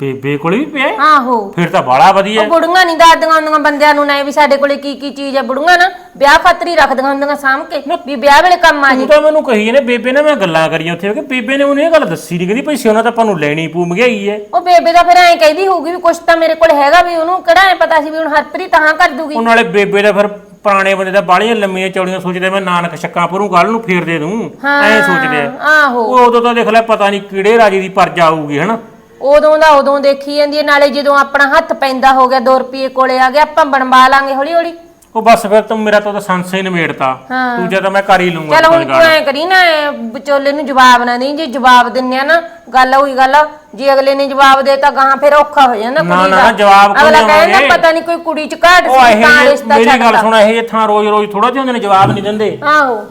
ਬੇਬੇ ਕੋਲ ਵੀ ਪਿਆ ਹੈ। ਆਹੋ। ਫਿਰ ਤਾਂ ਬਾਲਾ ਵਧੀਆ ਉਹ ਹੈ। ਬੁੜੀਆਂ ਨਹੀਂ ਦਾਦੀਆਂ ਹੁੰਦੀਆਂ ਬੰਦਿਆਂ ਨੂੰ ਨਾ ਵੀ ਸਾਡੇ ਕੋਲੇ ਕੀ ਕੀ ਚੀਜ਼ ਹੈ। ਬੁੜੀਆਂ ਨਾ ਵਿਆਹ ਖਾਤਰੀ ਰੱਖਦੀਆਂ ਹੁੰਦੀਆਂ ਸਾਂਭ ਕੇ ਵੀ ਵਿਆਹ ਵੇਲੇ ਕੰਮ ਆ ਤੂੰ ਜੇ। ਤਾਂ ਮੈਨੂੰ ਕਹੀ ਨੇ ਬੇਬੇ ਨੇ ਮੈਂ ਗੱਲਾਂ ਕਰੀਆਂ ਉੱਥੇ ਕਿ ਬੇਬੇ ਨੇ ਉਹਨੇ ਇਹ ਗੱਲ ਦੱਸੀ ਨਹੀਂ ਕਹਿੰਦੀ ਭਾਈ ਸਿਉਣਾ ਤਾਂ ਆਪਾਂ ਨੂੰ ਲੈਣੀ ਪੂ ਮਹਿੰਗਾਈ ਹੈ। ਉਹ ਬੇਬੇ ਦਾ ਫਿਰ ਐਂ ਕਹਿੰਦੀ ਹੋਊਗੀ ਵੀ ਕੁਛ ਤਾਂ ਮੇਰੇ ਕੋਲ ਹੈਗਾ ਵੀ ਉਹਨੂੰ ਕਿਹੜਾ ਐ ਪਤਾ ਸੀ ਵੀ ਹੁਣ ਹਰਪ੍ਰੀਤ ਹਾਂ ਕਰ ਦੂਗੀ। ਉਹ ਨਾਲੇ ਬੇਬੇ ਦਾ ਫਿਰ ਪੁਰਾਣੇ ਬੰਦੇ ਦਾ ਬਾਲੀਆਂ ਲੰਮੀਆਂ ਚੌੜੀਆਂ ਸੋਚਦੇ ਮੈਂ ਨਾਨਕ ਛੱਕਾਂ ਪਰੂ ਗੱਲ ਨੂੰ ਫੇਰ ਦੇ ਦੂੰ ਐਂ ਸੋਚਦੇ ਆ। ਆਹੋ। ਉਹ ਉਦੋਂ ਤਾਂ ਦੇਖ ਲੈ ਪਤਾ ਨਹੀਂ ਕਿਹੜੇ ਰਾਜੀ ਦੀ ਪਰਜਾ ਆਊਗੀ ਹਨਾ? ਉਦੋਂ ਦਾ ਉਦੋਂ ਦੇਖੀ ਜਾਂਦੀ ਹੈ ਨਾਲੇ ਜਦੋਂ ਆਪਣਾ ਹੱਥ ਪੈਂਦਾ ਹੋ ਗਿਆ 2 ਰੁਪਏ ਕੋਲੇ ਆ ਗਿਆ ਆਪਾਂ ਬਣਵਾ ਲਾਂਗੇ ਹੌਲੀ ਹੌਲੀ ਉਹ ਬਸ ਫਿਰ ਤੂੰ ਮੇਰਾ ਤਾਂ ਸੰਸ ਹੀ ਨਿਮੇੜਤਾ ਤੂੰ ਤਾਂ ਮੈਂ ਕਰ ਹੀ ਲੂੰਗਾ ਚਲ ਹੁਣ। ਤੂੰ ਐ ਕਰੀ ਨਾ ਐਂ ਵਿਚੋਲੇ ਨੂੰ ਜਵਾਬ ਨਾ ਦੇਈਂ ਜੇ ਜਵਾਬ ਦਿੰਨੇ ਆ ਨਾ ਗੱਲ ਹੋਈ ਗੱਲ ਆ, ਜੇ ਅਗਲੇ ਨੇ ਜਵਾਬ ਦੇਤਾ ਗਾਹਾਂ ਫਿਰ ਔਖਾ ਹੋ ਜਾਂਦਾ ਨਾ, ਕੁੜੀ ਨਾ, ਦਾ। ਜਵਾਬ ਕਿਉਂ ਅਗਲਾ ਕਹਿੰਦਾ ਦੇਵਾਂਗੇ? ਪਤਾ ਨਹੀਂ ਕੋਈ ਕੁੜੀ ਚ ਘਾਟ ਉਹ ਸੀ ਇਹ ਤਾਂ ਜਿਹੇ- ਰਿਸ਼ਤਾ ਮੇਰੀ ਗੱਲ ਸੁਣ ਇਹ ਥਾਂ ਰੋਜ਼ ਰੋਜ਼ ਥੋੜਾ ਜਿਹਾ ਹੁੰਦੇ ਨੇ ਜਵਾਬ ਨਹੀਂ ਦਿੰਦੇ। ਆਹੋ।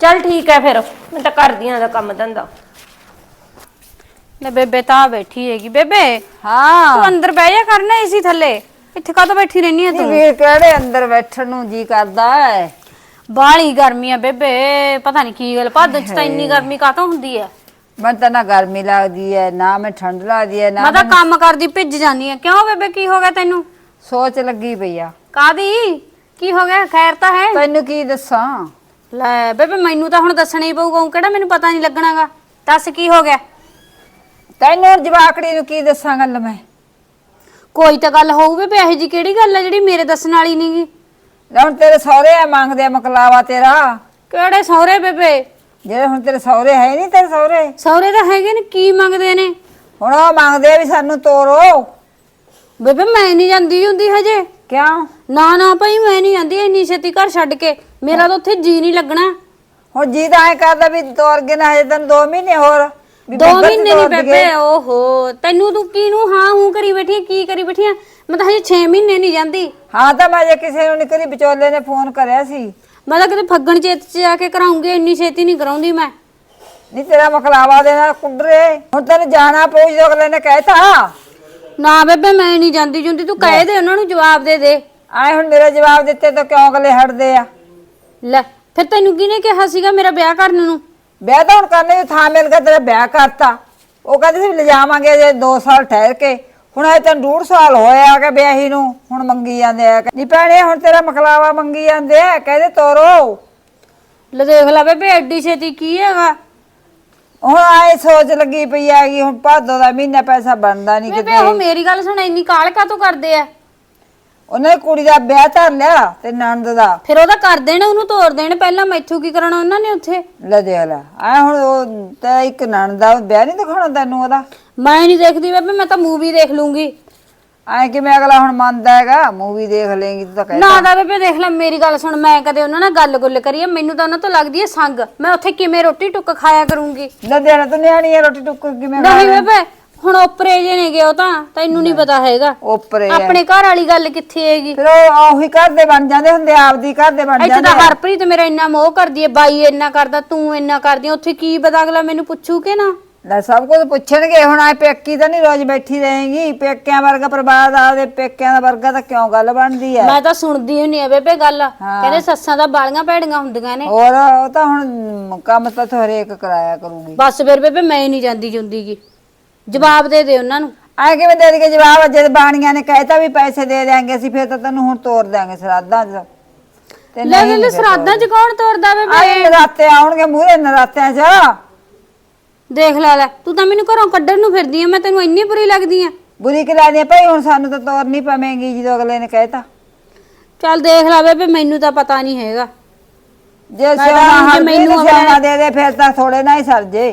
ਚਲ ਠੀਕ ਹੈ ਫਿਰ ਮੈਂ ਤਾਂ ਕਰਦੀ ਆਂ ਦਾ ਕੰਮ ਧੰਦਾ। ਲੈ ਬੇਬੇ ਤਾਂ ਬੈਠੀ ਹੈਗੀ। ਬੇਬੇ ਹਾਂ। ਤੂੰ ਅੰਦਰ ਬਹਿ ਜਾ ਕਰਨਾ ਏਸੀ ਥੱਲੇ। ਇੱਥੇ ਕਾਹਤੋਂ ਬੈਠੀ ਰਹਿਨੀ ਆ ਨੀ ਤੂੰ? ਵੀਰ ਕਿਹੜੇ ਅੰਦਰ ਬੈਠਣ ਨੂੰ ਜੀ ਕਰਦਾ ਹੈ? ਬਾਹਲੀ ਗਰਮੀ ਆ ਬੇਬੇ ਪਤਾ ਨਹੀਂ ਕੀ ਗੱਲ ਭਾਦੋਂ ਚ ਤਾਂ ਇੰਨੀ ਗਰਮੀ ਕਾਹਤੋਂ ਹੁੰਦੀ ਹੈ ਮੈਂ ਤਾਂ ਨਾ ਗਰਮੀ ਲੱਗਦੀ ਹੈ ਨਾ ਮੈਂ ਠੰਡ ਲੱਗਦੀ ਹੈ ਨਾ ਮੈਂ ਤਾਂ ਕੰਮ ਕਰਦੀ ਭਿੱਜ ਜਾਂਦੀ ਆ। ਕਿਉਂ ਬੇਬੇ ਕੀ ਹੋ ਗਿਆ ਤੈਨੂੰ? ਸੋਚ ਲੱਗੀ ਪਈ ਆ। ਕਾਦੀ ਕੀ ਹੋ ਗਿਆ? ਖੈਰ ਤਾਂ ਹੈ। ਤੈਨੂੰ ਕੀ ਦੱਸਾਂ? ਲੈ ਬੇਬੇ ਮੈਨੂੰ ਤਾਂ ਹੁਣ ਦੱਸਣਾ ਹੀ ਪਊਗਾ ਊਂ ਕਿਹੜਾ ਮੈਨੂੰ ਪਤਾ ਨਹੀਂ ਲੱਗਣਾਗਾ। ਦੱਸ ਕੀ ਹੋ ਗਿਆ? ਤੈਨੂੰ ਹੁਣ ਜਵਾਕੜੀ ਨੂੰ ਕੀ ਦੱਸਾਂ ਗੱਲ ਮੈਂ? ਕੋਈ ਤਾਂ ਗੱਲ ਹੋਊ ਬੇਬੇ ਇਹੋ ਜੀ ਕਿਹੜੀ ਗੱਲ ਆ ਜਿਹੜੀ ਮੇਰੇ ਦੱਸਣ ਵਾਲੀ ਨਹੀਂਗੀ ਲੈ ਹੁਣ ਤੇਰੇ ਸਹੁਰੇ ਆ ਮੰਗਦੇ ਆ ਮਕਲਾਵਾ ਤੇਰਾ। ਕਿਹੜੇ ਸਹੁਰੇ ਬੇਬੇ? ਜਿਹੜੇ ਹੁਣ ਤੇਰੇ ਸਹੁਰੇ ਹੈ ਨਹੀਂ ਤੇਰੇ ਸਹੁਰੇ? ਸਹੁਰੇ ਤਾਂ ਹੈਗੇ ਨੇ ਕੀ ਮੰਗਦੇ ਨੇ? ਹੁਣ ਉਹ ਮੰਗਦੇ ਆ ਵੀ ਸਾਨੂੰ ਤੋਰੋ। ਬੇਬੇ ਮੈਂ ਨਹੀਂ ਜਾਂਦੀ ਹੁੰਦੀ ਹਜੇ। ਕਿਉਂ? ਨਾ ਨਾ ਭਾਈ ਮੈਂ ਨਹੀਂ ਜਾਂਦੀ ਇੰਨੀ ਛੇਤੀ ਘਰ ਛੱਡ ਕੇ। ਮੇਰਾ ਤਾਂ ਉੱਥੇ ਜੀ ਨਹੀਂ ਲੱਗਣਾ। ਹੁਣ ਜੀ ਤਾਂ ਐ ਕਰਦਾ ਵੀ ਤੋਰ ਕੇ ਨਾ ਹਜੇ ਤੈਨੂੰ 2 ਮਹੀਨੇ ਹੋਰ। ਵੀ ਦੋ ਮਹੀਨੇ ਨਹੀਂ ਬੇਬੇ। ਓਹੋ ਤੈਨੂੰ ਤੂੰ ਕੀ ਨੂੰ ਹਾਂ ਹੂੰ ਕਰੀ ਬੈਠੀ ਆਂ, ਕੀ ਕਰੀ ਬੈਠੀ ਆਂ? ਮੈਂ ਤਾਂ ਹਜੇ 6 ਮਹੀਨੇ ਨਹੀਂ ਜਾਂਦੀ। ਹਾਂ ਤਾਂ ਮੈਂ ਜੇ ਕਿਸੇ ਨੂੰ ਨਿਕਲੀ ਵਿਚੋਲੇ ਨੇ ਫੋਨ ਕਰਿਆ ਸੀ। ਮੈਂ ਤਾਂ ਕਿਤੇ ਫੱਗਣ ਚੇਤ ਚ ਜਾ ਕੇ ਕਰਾਉਂਗੀ ਇੰਨੀ ਛੇਤੀ ਨਹੀਂ ਕਰਾਉਂਦੀ ਮੈਂ। ਨਹੀਂ ਤੇਰਾ ਮਕਲਾਵਾ ਦੇ ਨਾਲ ਕੁੰਡਰੇ। ਹੁਣ ਤੈਨੂੰ ਜਾਣਾ ਪਊ ਜਦੋਂ ਅਗਲੇ ਨੇ ਕਹਿਤਾ ਨਾ ਬੇਬੇ ਮੈਂ ਨਹੀਂ ਜਾਂਦੀ ਜੁੰਦੀ ਤੂੰ ਕਹਿ ਦੇ ਉਹਨਾਂ ਨੂੰ ਜਵਾਬ ਦੇ ਦੇ। ਆਏ ਹੁਣ ਮੇਰੇ ਜਵਾਬ ਦਿੱਤੇ ਤਾਂ ਕਿਉਂ ਅਗਲੇ ਹਟਦੇ ਆ? ਲੈ ਫਿਰ ਤੈਨੂੰ ਕਿਹਨੇ ਕਿਹਾ ਸੀਗਾ ਮੇਰਾ ਵਿਆਹ ਕਰਨ ਨੂੰ? ਵਿਆਹ ਤਾਂ ਹੁਣ ਕਰਨੇ ਦੀ ਥਾਂ ਮਿਲ ਗਿਆ ਤੇਰਾ ਵਿਆਹ ਕਰਤਾ। ਉਹ ਕਹਿੰਦੇ ਸੀ ਲਿਜਾਵਾਂਗੇ ਜੇ 2 ਸਾਲ ਠਹਿਰ ਕੇ। ਹੁਣ ਅਜੇ ਤਾਂ ਡੂਢ ਸਾਲ ਹੋਇਆ ਕਿ ਵਿਆਹੀ ਨੂੰ ਹੁਣ ਮੰਗੀ ਜਾਂਦੇ ਆ। ਨਹੀਂ ਭੈਣੇ ਹੁਣ ਤੇਰਾ ਮਕਲਾਵਾ ਮੰਗੀ ਜਾਂਦੇ ਆ ਕਹਿੰਦੇ ਤੋਰੋ। ਲੈ ਦੇਖ ਲੈ ਬੇਬੇ ਐਡੀ ਛੇਤੀ ਕੀ ਹੈਗਾ? ਹੁਣ ਆਏ ਸੋਚ ਲੱਗੀ ਪਈ ਹੈਗੀ ਹੁਣ ਭਾਦੋ ਦਾ ਮਹੀਨਾ ਪੈਸਾ ਬਣਦਾ ਨਹੀਂ ਬੇਬੇ ਕਿਤੇ। ਮੇਰੀ ਗੱਲ ਸੁਣ ਇੰਨੀ ਕਾਲ ਕਾਤੋਂ ਕਰਦੇ ਆ? ਉਹਨੇ ਕੁੜੀ ਦਾ ਵਿਆਹ ਧਰ ਲਿਆ ਤੇ ਨਣਦ ਦਾ। ਫਿਰ ਉਹਦਾ ਕਰ ਦੇਣ ਉਹਨੂੰ ਤੋੜ ਦੇਣ ਪਹਿਲਾਂ ਮੈਥੋਂ ਕੀ ਕਰਨਾ ਉਹਨਾਂ ਨੇ ਉੱਥੇ? ਲੈ ਦੇਖ ਲੈ ਆ ਹੁਣ ਉਹ ਤੇ ਇੱਕ ਨਣਦ ਦਾ ਵਿਆਹ ਨਹੀਂ ਦਿਖਾਉਣਾ ਤੈਨੂੰ ਉਹਦਾ? ਮੈਂ ਨਹੀਂ ਦੇਖਦੀ ਬੇਬੇ ਮੈਂ ਤਾਂ ਮੂਵੀ ਦੇਖ ਲੂੰਗੀ। ਐ ਕਿਵੇਂ ਅਗਲਾ ਹੁਣ ਮੰਨਦਾ ਹੈਗਾ ਮੂਵੀ ਦੇਖ ਲੇਂਗੀ ਤੂੰ ਤਾਂ ਕਹਿ ਨਾ ਦਾ ਬੇਬੇ ਦੇਖ ਲੈ ਮੇਰੀ ਗੱਲ ਸੁਣ ਮੈਂ ਕਦੇ ਉਹਨਾਂ ਨਾਲ ਗੱਲ ਗੁੱਲ ਕਰੀਏ ਮੈਨੂੰ ਤਾਂ ਉਹਨਾਂ ਤੋਂ ਲੱਗਦੀ ਹੈ ਸੰਗ। ਮੈਂ ਉੱਥੇ ਕਿਵੇਂ ਰੋਟੀ ਟੁੱਕ ਖਾਇਆ ਕਰੂੰਗੀ? ਲੈ ਦੇਣਾ ਤੂੰ ਨਿਆਣੀ ਹੈ ਰੋਟੀ ਟੁੱਕ ਕਿਵੇਂ ਨਹੀਂ ਬੇਬੇ ਹੁਣ ਓਪਰੇ ਜੇ ਨੇ ਉਹ ਤਾਂ ਤੈਨੂੰ ਨਹੀਂ ਪਤਾ ਹੈਗਾ। ਉਪਰੇ ਆਪਣੇ ਘਰ ਵਾਲੀ ਗੱਲ ਕਿੱਥੇ ਹੈਗੀ? ਫਿਰ ਉਹ ਉਹੀ ਘਰ ਦੇ ਬਣ ਜਾਂਦੇ ਹੁੰਦੇ ਆਪਦੀ ਘਰ ਦੇ ਬਣ ਇੱਥੇ ਜਾਂਦੇ ਤਾਂ ਹਰਪ੍ਰੀਤ ਮੇਰਾ ਇੰਨਾ ਮੋਹ ਕਰਦੀ ਹੈ ਬਾਈ ਇੰਨਾ ਕਰਦਾ ਤੂੰ ਇੰਨਾ ਕਰਦੀ ਹੈ, ਉੱਥੇ ਕੀ ਪਤਾ ਅਗਲਾ ਮੈਨੂੰ ਪੁੱਛੂ ਕਿ ਨਾ? ਲੈ ਸਭ ਕੁਝ ਪੁੱਛਣਗੇ ਹੁਣ ਆ ਪੇਕੀ ਤਾਂ ਨਹੀਂ ਰੋਜ਼ ਬੈਠੀ ਰਹੇਗੀ ਪੇਕਿਆਂ ਵਰਗਾ ਪਰਿਵਾਰ ਆਪਦੇ ਪੇਕਿਆਂ ਦਾ ਵਰਗਾ ਤਾਂ ਕਿਉਂ ਗੱਲ ਬਣਦੀ ਹੈ ਮੈਂ ਤਾਂ ਸੁਣਦੀ ਹੁੰਨੀ ਆ ਬੇਬੇ ਗੱਲ ਕਹਿੰਦੇ ਸੱਸਾਂ ਦਾ ਬਾਲੀਆਂ ਭੈੜੀਆਂ ਹੁੰਦੀਆਂ ਨੇ। ਹੋਰ ਉਹ ਤਾਂ ਹੁਣ ਕੰਮ ਤਾਂ ਤੂੰ ਹਰੇਕ ਕਰਾਇਆ ਕਰੂਗੀ। ਬਸ ਫਿਰ ਬੇਬੇ ਮੈਂ ਨਹੀਂ ਜਾਂਦੀ ਜੁੰਦੀਗੀ। ਜਵਾਬ ਦੇ ਦੇ ਉਹਨਾਂ ਨੂੰ। ਐ ਕਿਵੇਂ ਦੇ ਦੇਗੇ ਜਵਾਬ? ਜਦ ਬਾਣੀਆਂ ਨੇ ਕਹਿਤਾ ਵੀ ਪੈਸੇ ਦੇ ਦਿਆਂਗੇ ਅਸੀਂ ਫਿਰ ਤਾਂ ਤੈਨੂੰ ਹੁਣ ਤੋਰ ਦਿਆਂਗੇ ਸਰਾਧਾਂ 'ਚ। ਤੇ ਲੈ ਨਹੀਂ ਲੈ ਸਰਾਦਾਂ ਚ ਕੌਣ ਤੋੜਦਾ ਬੇਬੇ ਆਏ ਨਰਾਤੇ ਆਉਣਗੇ ਮੂਹਰੇ ਨਰਾਤਿਆਂ 'ਚ। ਦੇਖ ਲੈ ਲੈ ਤੂੰ ਤਾਂ ਮੈਨੂੰ ਘਰੋਂ ਕੱਢਣ ਨੂੰ ਫਿਰਦੀ ਆ ਮੈਂ ਤੈਨੂੰ ਇੰਨੀ ਬੁਰੀ ਲੱਗਦੀ ਆ। ਬੁਰੀ ਕਿਲਾ ਦੀ ਭਾਈ ਹੁਣ ਸਾਨੂੰ ਤਾਂ ਤੋਰਨੀ ਪਵੇਂਗੀ ਜਦੋਂ ਅਗਲੇ ਨੇ ਕਹਿਤਾ। ਚੱਲ ਦੇਖ ਲੈ ਬੇਬੇ ਮੈਨੂੰ ਤਾਂ ਪਤਾ ਨਹੀਂ ਹੈਗਾ। ਜੇ ਸਿਆਣਾ ਹਰ ਮੈਨੂੰ ਮੈਨੂੰ ਦੇ ਦੇ ਫਿਰ ਤਾਂ ਥੋੜੇ ਨਾ ਹੀ ਸਰ ਜੇ।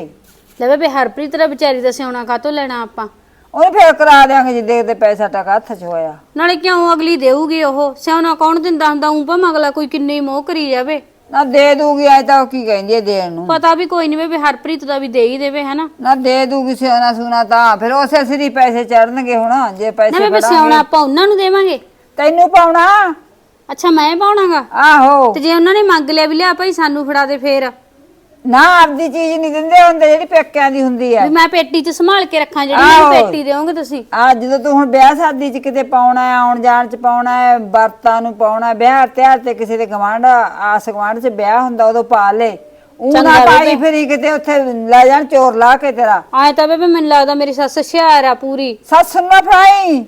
ਲੈ ਬੇਬੇ ਹਰਪ੍ਰੀਤ ਦਾ ਵਿਚਾਰੀ ਦਾ ਸਿਆਉਣਾ ਕਾਤੋਂ ਲੈਣਾ ਆਪਾਂ? ਉਹਨੂੰ ਫਿਰ ਕਰਾ ਦਿਆਂਗੇ ਜਿੱਦੇ ਤੇ ਪੈਸਾ ਟਕਾ ਹੱਥ 'ਚ ਹੋਇਆ। ਨਾਲੇ ਕਿਉਂ ਅਗਲੀ ਦੇਊਗੀ ਉਹ? ਸਿਆਉਣਾ ਕੌਣ ਦਿੰਦਾ ਹੁੰਦਾ? ਉਂ ਭਾਵੇਂ ਅਗਲਾ ਕੋਈ ਕਿੰਨੇ ਹੀ ਮੋਹ ਕਰੀ ਜਾਵੇ। ਨਾ ਦੇ ਦੂਗੀ ਐ ਤਾਂ ਉਹ ਕੀ ਕਹਿੰਦੀ ਦੇਣ ਨੂੰ। ਪਤਾ ਵੀ ਕੋਈ ਨਹੀਂ ਬੇਬੇ ਹਰਪ੍ਰੀਤ ਦਾ ਵੀ ਦੇ ਹੀ ਦੇਵੇ ਹਨਾ? ਨਾ ਦੇ ਦੂਗੀ ਸਿਆਣਾ ਸੁਣਾ ਤਾਂ ਫਿਰ ਉਸੇ ਸਿਰੀ ਪੈਸੇ ਚੜਨਗੇ ਹੁਣ ਜੇ ਨਾ ਪੈਸੇ ਬੇਬੇ ਸਿਆਉਣਾ ਆਪਾਂ ਉਹਨਾਂ ਨੂੰ ਦੇਵਾਂਗੇ। ਤੈਨੂੰ ਪਾਉਣਾ? ਅੱਛਾ ਮੈਂ ਪਾਉਣਾਗਾ? ਆਹੋ। ਤੇ ਜੇ ਉਹਨਾਂ ਨੇ ਮੰਗ ਲਿਆ ਵੀ ਲਿਆ ਭਾਈ ਸਾਨੂੰ ਫੜਾ ਦੇ ਫੇਰ। ਨਾ ਆਪਦੀ ਚੀਜ਼ ਨਹੀਂ ਦਿੰਦੇ ਹੁੰਦੇ ਜਿਹੜੀ ਪੇਕਿਆਂ ਦੀ ਹੁੰਦੀ ਹੈ। ਵੀ ਮੈਂ ਪੇਟੀ 'ਚ ਸੰਭਾਲ ਕੇ ਰੱਖਾਂ ਜਿਹੜੀ ਆਹੋ। ਮੈਨੂੰ ਪੇਟੀ ਦੇਵੋਗੇ ਤੁਸੀਂ। ਆ ਜਦੋਂ ਤੂੰ ਹੁਣ ਵਿਆਹ ਸ਼ਾਦੀ ਚ ਕਿਤੇ ਪਾਉਣਾ ਹੈ ਆਉਣ ਜਾਣ ਚ ਪਾਉਣਾ ਹੈ ਵਰਤਾਂ ਨੂੰ ਪਾਉਣਾ ਹੈ, ਵਿਆਹ ਤਿਆਰ ਤੇ ਕਿਸੇ ਦੇ ਗਵਾਂਢ ਆਸ ਗਵਾਂਢ ਚ ਵਿਆਹ ਹੁੰਦਾ ਉਦੋਂ ਪਾ ਲੈ। ਉਹ ਨਾ ਪਾਈ। ਫਿਰੀ ਕਿਤੇ ਉੱਥੇ ਲੈ ਜਾਣ ਚੋਰ ਲਾ ਕੇ ਤੇਰਾ। ਆਏ ਤਾਂ ਬੇਬੇ ਮੈਨੂੰ ਲੱਗਦਾ ਮੇਰੀ ਸੱਸ ਹੁਸ਼ਿਆਰ ਆ ਪੂਰੀ। ਸੱਸ ਨੂੰ ਨਾ ਫੜਾਈ।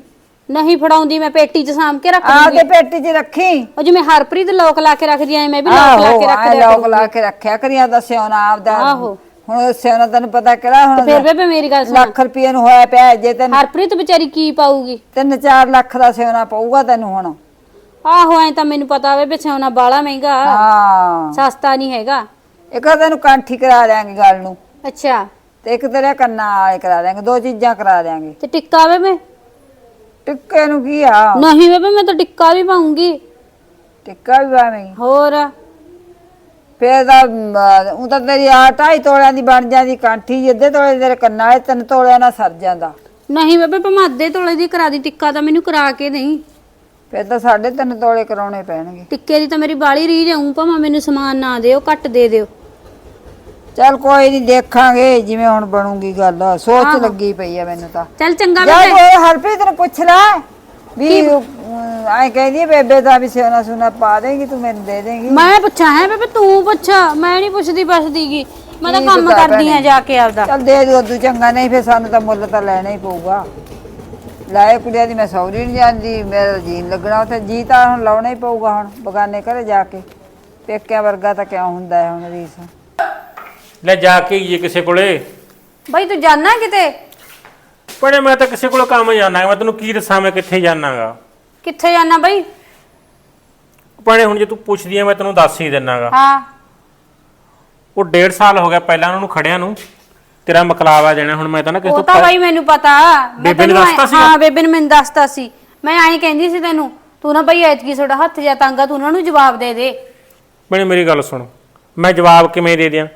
ਨਹੀਂ ਫੜਾਉਂਦੀ ਮੈਂ ਪੇਟੀ 'ਚ ਸਾਂਭ ਕੇ ਰੱਖ ਆ ਦੂੰਗੀ ਕੇ ਪੇਟੀ ਚ ਰੱਖੀ। ਉਹ ਜਿਵੇਂ ਹਰਪ੍ਰੀਤ ਲੋਕ ਲਾ ਕੇ ਰੱਖਦੀ ਐ ਮੈਂ ਵੀ ਲੋਕ ਲਾ ਕੇ ਰੱਖ ਦਿਆ ਲੋਕ। ਲਾ ਕੇ ਰੱਖਿਆ ਕਰੀਆਂ ਦਾ ਸਿਉਣਾ ਆਪਦਾ ਆਹੋ। ਹੁਣ ਸਿਉਣਾ ਤੈਨੂੰ ਪਤਾ ਕਿਹੜਾ ਹੁਣ ਫਿਰ ਬੇਬੇ ਮੇਰੀ ਗੱਲ ਸੁਣ। ਲੱਖ ਰੁਪਏ ਨੂੰ ਹੋਇਆ ਪਿਆ ਜੇ ਤੈਨੂੰ ਹਰਪ੍ਰੀਤ ਵਿਚਾਰੀ ਕੀ ਪਾਊਗੀ? ਤਿੰਨ ਚਾਰ ਲੱਖ ਦਾ ਸਿਉਣਾ ਪਊਗਾ ਤੈਨੂੰ ਹੁਣ। ਆਹੋ ਐ ਤਾਂ ਮੈਨੂੰ ਪਤਾ ਵੇ ਬਿਛਾਉਣਾ ਬਾਲਾ ਮਹਿੰਗਾ। ਹਾਂ। ਸਸਤਾ ਨਹੀਂ ਹੈਗਾ। ਇੱਕ ਤਾਂ ਤੈਨੂੰ ਕਾਂਠੀ ਕਰਾ ਦਿਆਂਗੇ ਗੱਲ ਨੂੰ। ਅੱਛਾ। ਤੇ ਇੱਕ ਤੇਰੇ ਕੰਨਾਂ ਵਾਲੇ ਕਰਾ ਦਿਆਂਗੇ ਦੋ ਚੀਜ਼ਾਂ ਕਰਾ ਦਿਆਂਗੇ। ਤੇ ਟਿੱਕਾ ਬੇਬੇ ਟਿੱਕੇ ਨੂੰ ਕੀ ਆ? ਨਹੀਂ ਬੇਬੇ ਮੈਂ ਤਾਂ ਟਿੱਕਾ ਵੀ ਪਾਉਂਗੀ। ਟਿੱਕਾ ਵੀ ਪਾਵੇਂਗੀ ਹੋਰ? ਫੇਰ ਦਾ ਉਹ ਤਾਂ ਤੇਰੀ ਆ ਢਾਈ ਤੋਲਿਆਂ ਦੀ ਬਣ ਜਾਂਦੀ ਕਾਂਠੀ ਜਿੱਦੇ ਤੋਲੇ ਤੇਰੇ ਕੰਨਾਂ ਵਾਲੇ ਤਿੰਨ ਤੋਲਿਆਂ ਨਾਲ ਸਰ ਜਾਂਦਾ। ਨਹੀਂ ਬੇਬੇ ਭਾਵੇਂ ਅੱਧੇ ਤੋਲੇ ਦੀ ਕਰਾ ਦੀ ਟਿੱਕਾ ਤਾਂ ਮੈਨੂੰ ਕਰਾ ਕੇ ਨਹੀਂ ਫੇਰ ਤਾਂ ਸਾਢੇ ਤਿੰਨ ਤੋਲੇ ਕਰਾਉਣੇ ਪੈਣਗੇ। ਟਿੱਕੇ ਦੀ ਤਾਂ ਮੇਰੀ ਬਾਲੀ ਰੀ ਜਾਊਂ ਭਾਵੇਂ ਮੈਨੂੰ ਸਮਾਨ ਨਾ ਦਿਓ ਘੱਟ ਦੇ ਦਿਓ। ਚੱਲ ਕੋਈ ਨਹੀਂ ਦੇਖਾਂਗੇ ਜਿਵੇਂ ਹੁਣ ਬਣੂਗੀ ਗੱਲ। ਸੋਚ ਲੱਗੀ ਪਈ ਆ ਮੈਨੂੰ ਤਾਂ। ਚੱਲ ਚੰਗਾ ਜਾ ਬੇਬੇ। ਕੋਈ ਹਰਪ੍ਰੀਤ ਨੂੰ ਪੁੱਛ ਲੈ ਵੀ ਆਏ ਕਹਿੰਦੀ ਆ, ਬੇਬੇ ਦਾ ਵੀ ਸੋਨਾ ਸੁਨਾ ਪਾ ਦੇਗੀ ਤੂੰ ਮੈਨੂੰ ਦੇ ਦੇਗੀ। ਮੈਂ ਪੁੱਛਾਂ ਹੈ ਬੇਬੇ ਤੂੰ ਪੁੱਛ। ਮੈਂ ਨਹੀਂ ਪੁੱਛਦੀ ਬਸਦੀਗੀ ਮੈਂ ਤਾਂ ਠੀਕ ਕੰਮ ਤਾਂ ਕਰਦੀ ਆ ਭੈਣੇ। ਜਾ ਕੇ ਆਪਦਾ। ਚੱਲ ਦੇ ਦੋ ਦੂ ਚੰਗਾ ਨਹੀਂ ਫੇਰ ਸਾਨੂੰ ਤਾਂ ਮੁੱਲ ਤਾਂ ਲੈਣਾ ਹੀ ਪਊਗਾ। ਲਾਏ ਕੁੜੀਆਂ ਦੀ ਮੈਂ ਸੌਰੀ ਨਹੀਂ ਜਾਂਦੀ ਮੇਰਾ ਜੀਨ ਲੱਗਣਾ ਉੱਥੇ। ਜੀ ਤਾਂ ਹੁਣ ਲਾਉਣਾ ਹੀ ਪਊਗਾ ਹੁਣ ਬਗਾਨੇ ਘਰੇ ਜਾ ਕੇ। ਪੇਕਿਆਂ ਵਰਗਾ ਤਾਂ ਕਿਉਂ ਹੁੰਦਾ ਹੈ ਹੁਣ ਰੀਸ? ਲੈ ਜਾ ਕੇ ਇਹ ਕਿਸੇ ਕੋਲੇ। ਬਈ ਤੂੰ ਜਾਣਾ ਕਿਤੇ? ਪਰ ਮੈਂ ਤਾਂ ਕਿਸੇ ਕੋਲ ਕੰਮ ਜਾਣਾ ਮੈਂ ਤੈਨੂੰ ਕੀ ਦੱਸਾਂ ਮੈਂ ਕਿੱਥੇ ਜਾਣਾਗਾ ਕਿੱਥੇ ਜਾਣਾ ਬਈ? ਪਰ ਹੁਣ ਜੇ ਤੂੰ ਪੁੱਛਦੀ ਆ ਮੈਂ ਤੈਨੂੰ ਦੱਸ ਹੀ ਦਿੰਨਾਗਾ। ਹਾਂ। ਉਹ ਡੇਢ ਸਾਲ ਹੋ ਗਿਆ ਪਹਿਲਾਂ ਉਹਨਾਂ ਨੂੰ ਖੜਿਆਂ ਨੂੰ। ਤੇਰਾ ਮਕਲਾਵਾ ਦੇਣਾ ਹੁਣ ਮੈਂ ਤਾਂ ਨਾ ਕਿਸੇ ਉਹ ਤੋਂ ਤਾਂ ਬਈ ਮੈਨੂੰ ਪਤਾ। ਮੈਂ ਬੇਬੇ ਨੇ ਤੈਨੂੰ ਦੱਸਤਾ ਐਂ- ਸੀਗਾ? ਹਾਂ ਬੇਬੇ ਨੇ ਮੈਨੂੰ ਦੱਸਤਾ ਸੀ। ਮੈਂ ਐਂ ਕਹਿੰਦੀ ਸੀ ਤੈਨੂੰ ਤੂੰ ਨਾ ਬਈ ਐਤਕੀ ਤੁਹਾਡਾ ਹੱਥ ਜਾਂ ਤੰਗਾ ਤੂੰ ਉਹਨਾਂ ਨੂੰ ਜਵਾਬ ਦੇ ਦੇ। ਬਣੇ ਮੇਰੀ ਗੱਲ ਸੁਣ। ਮੈਂ ਜਵਾਬ ਕਿਵੇਂ ਦੇ ਦਿਆਂ?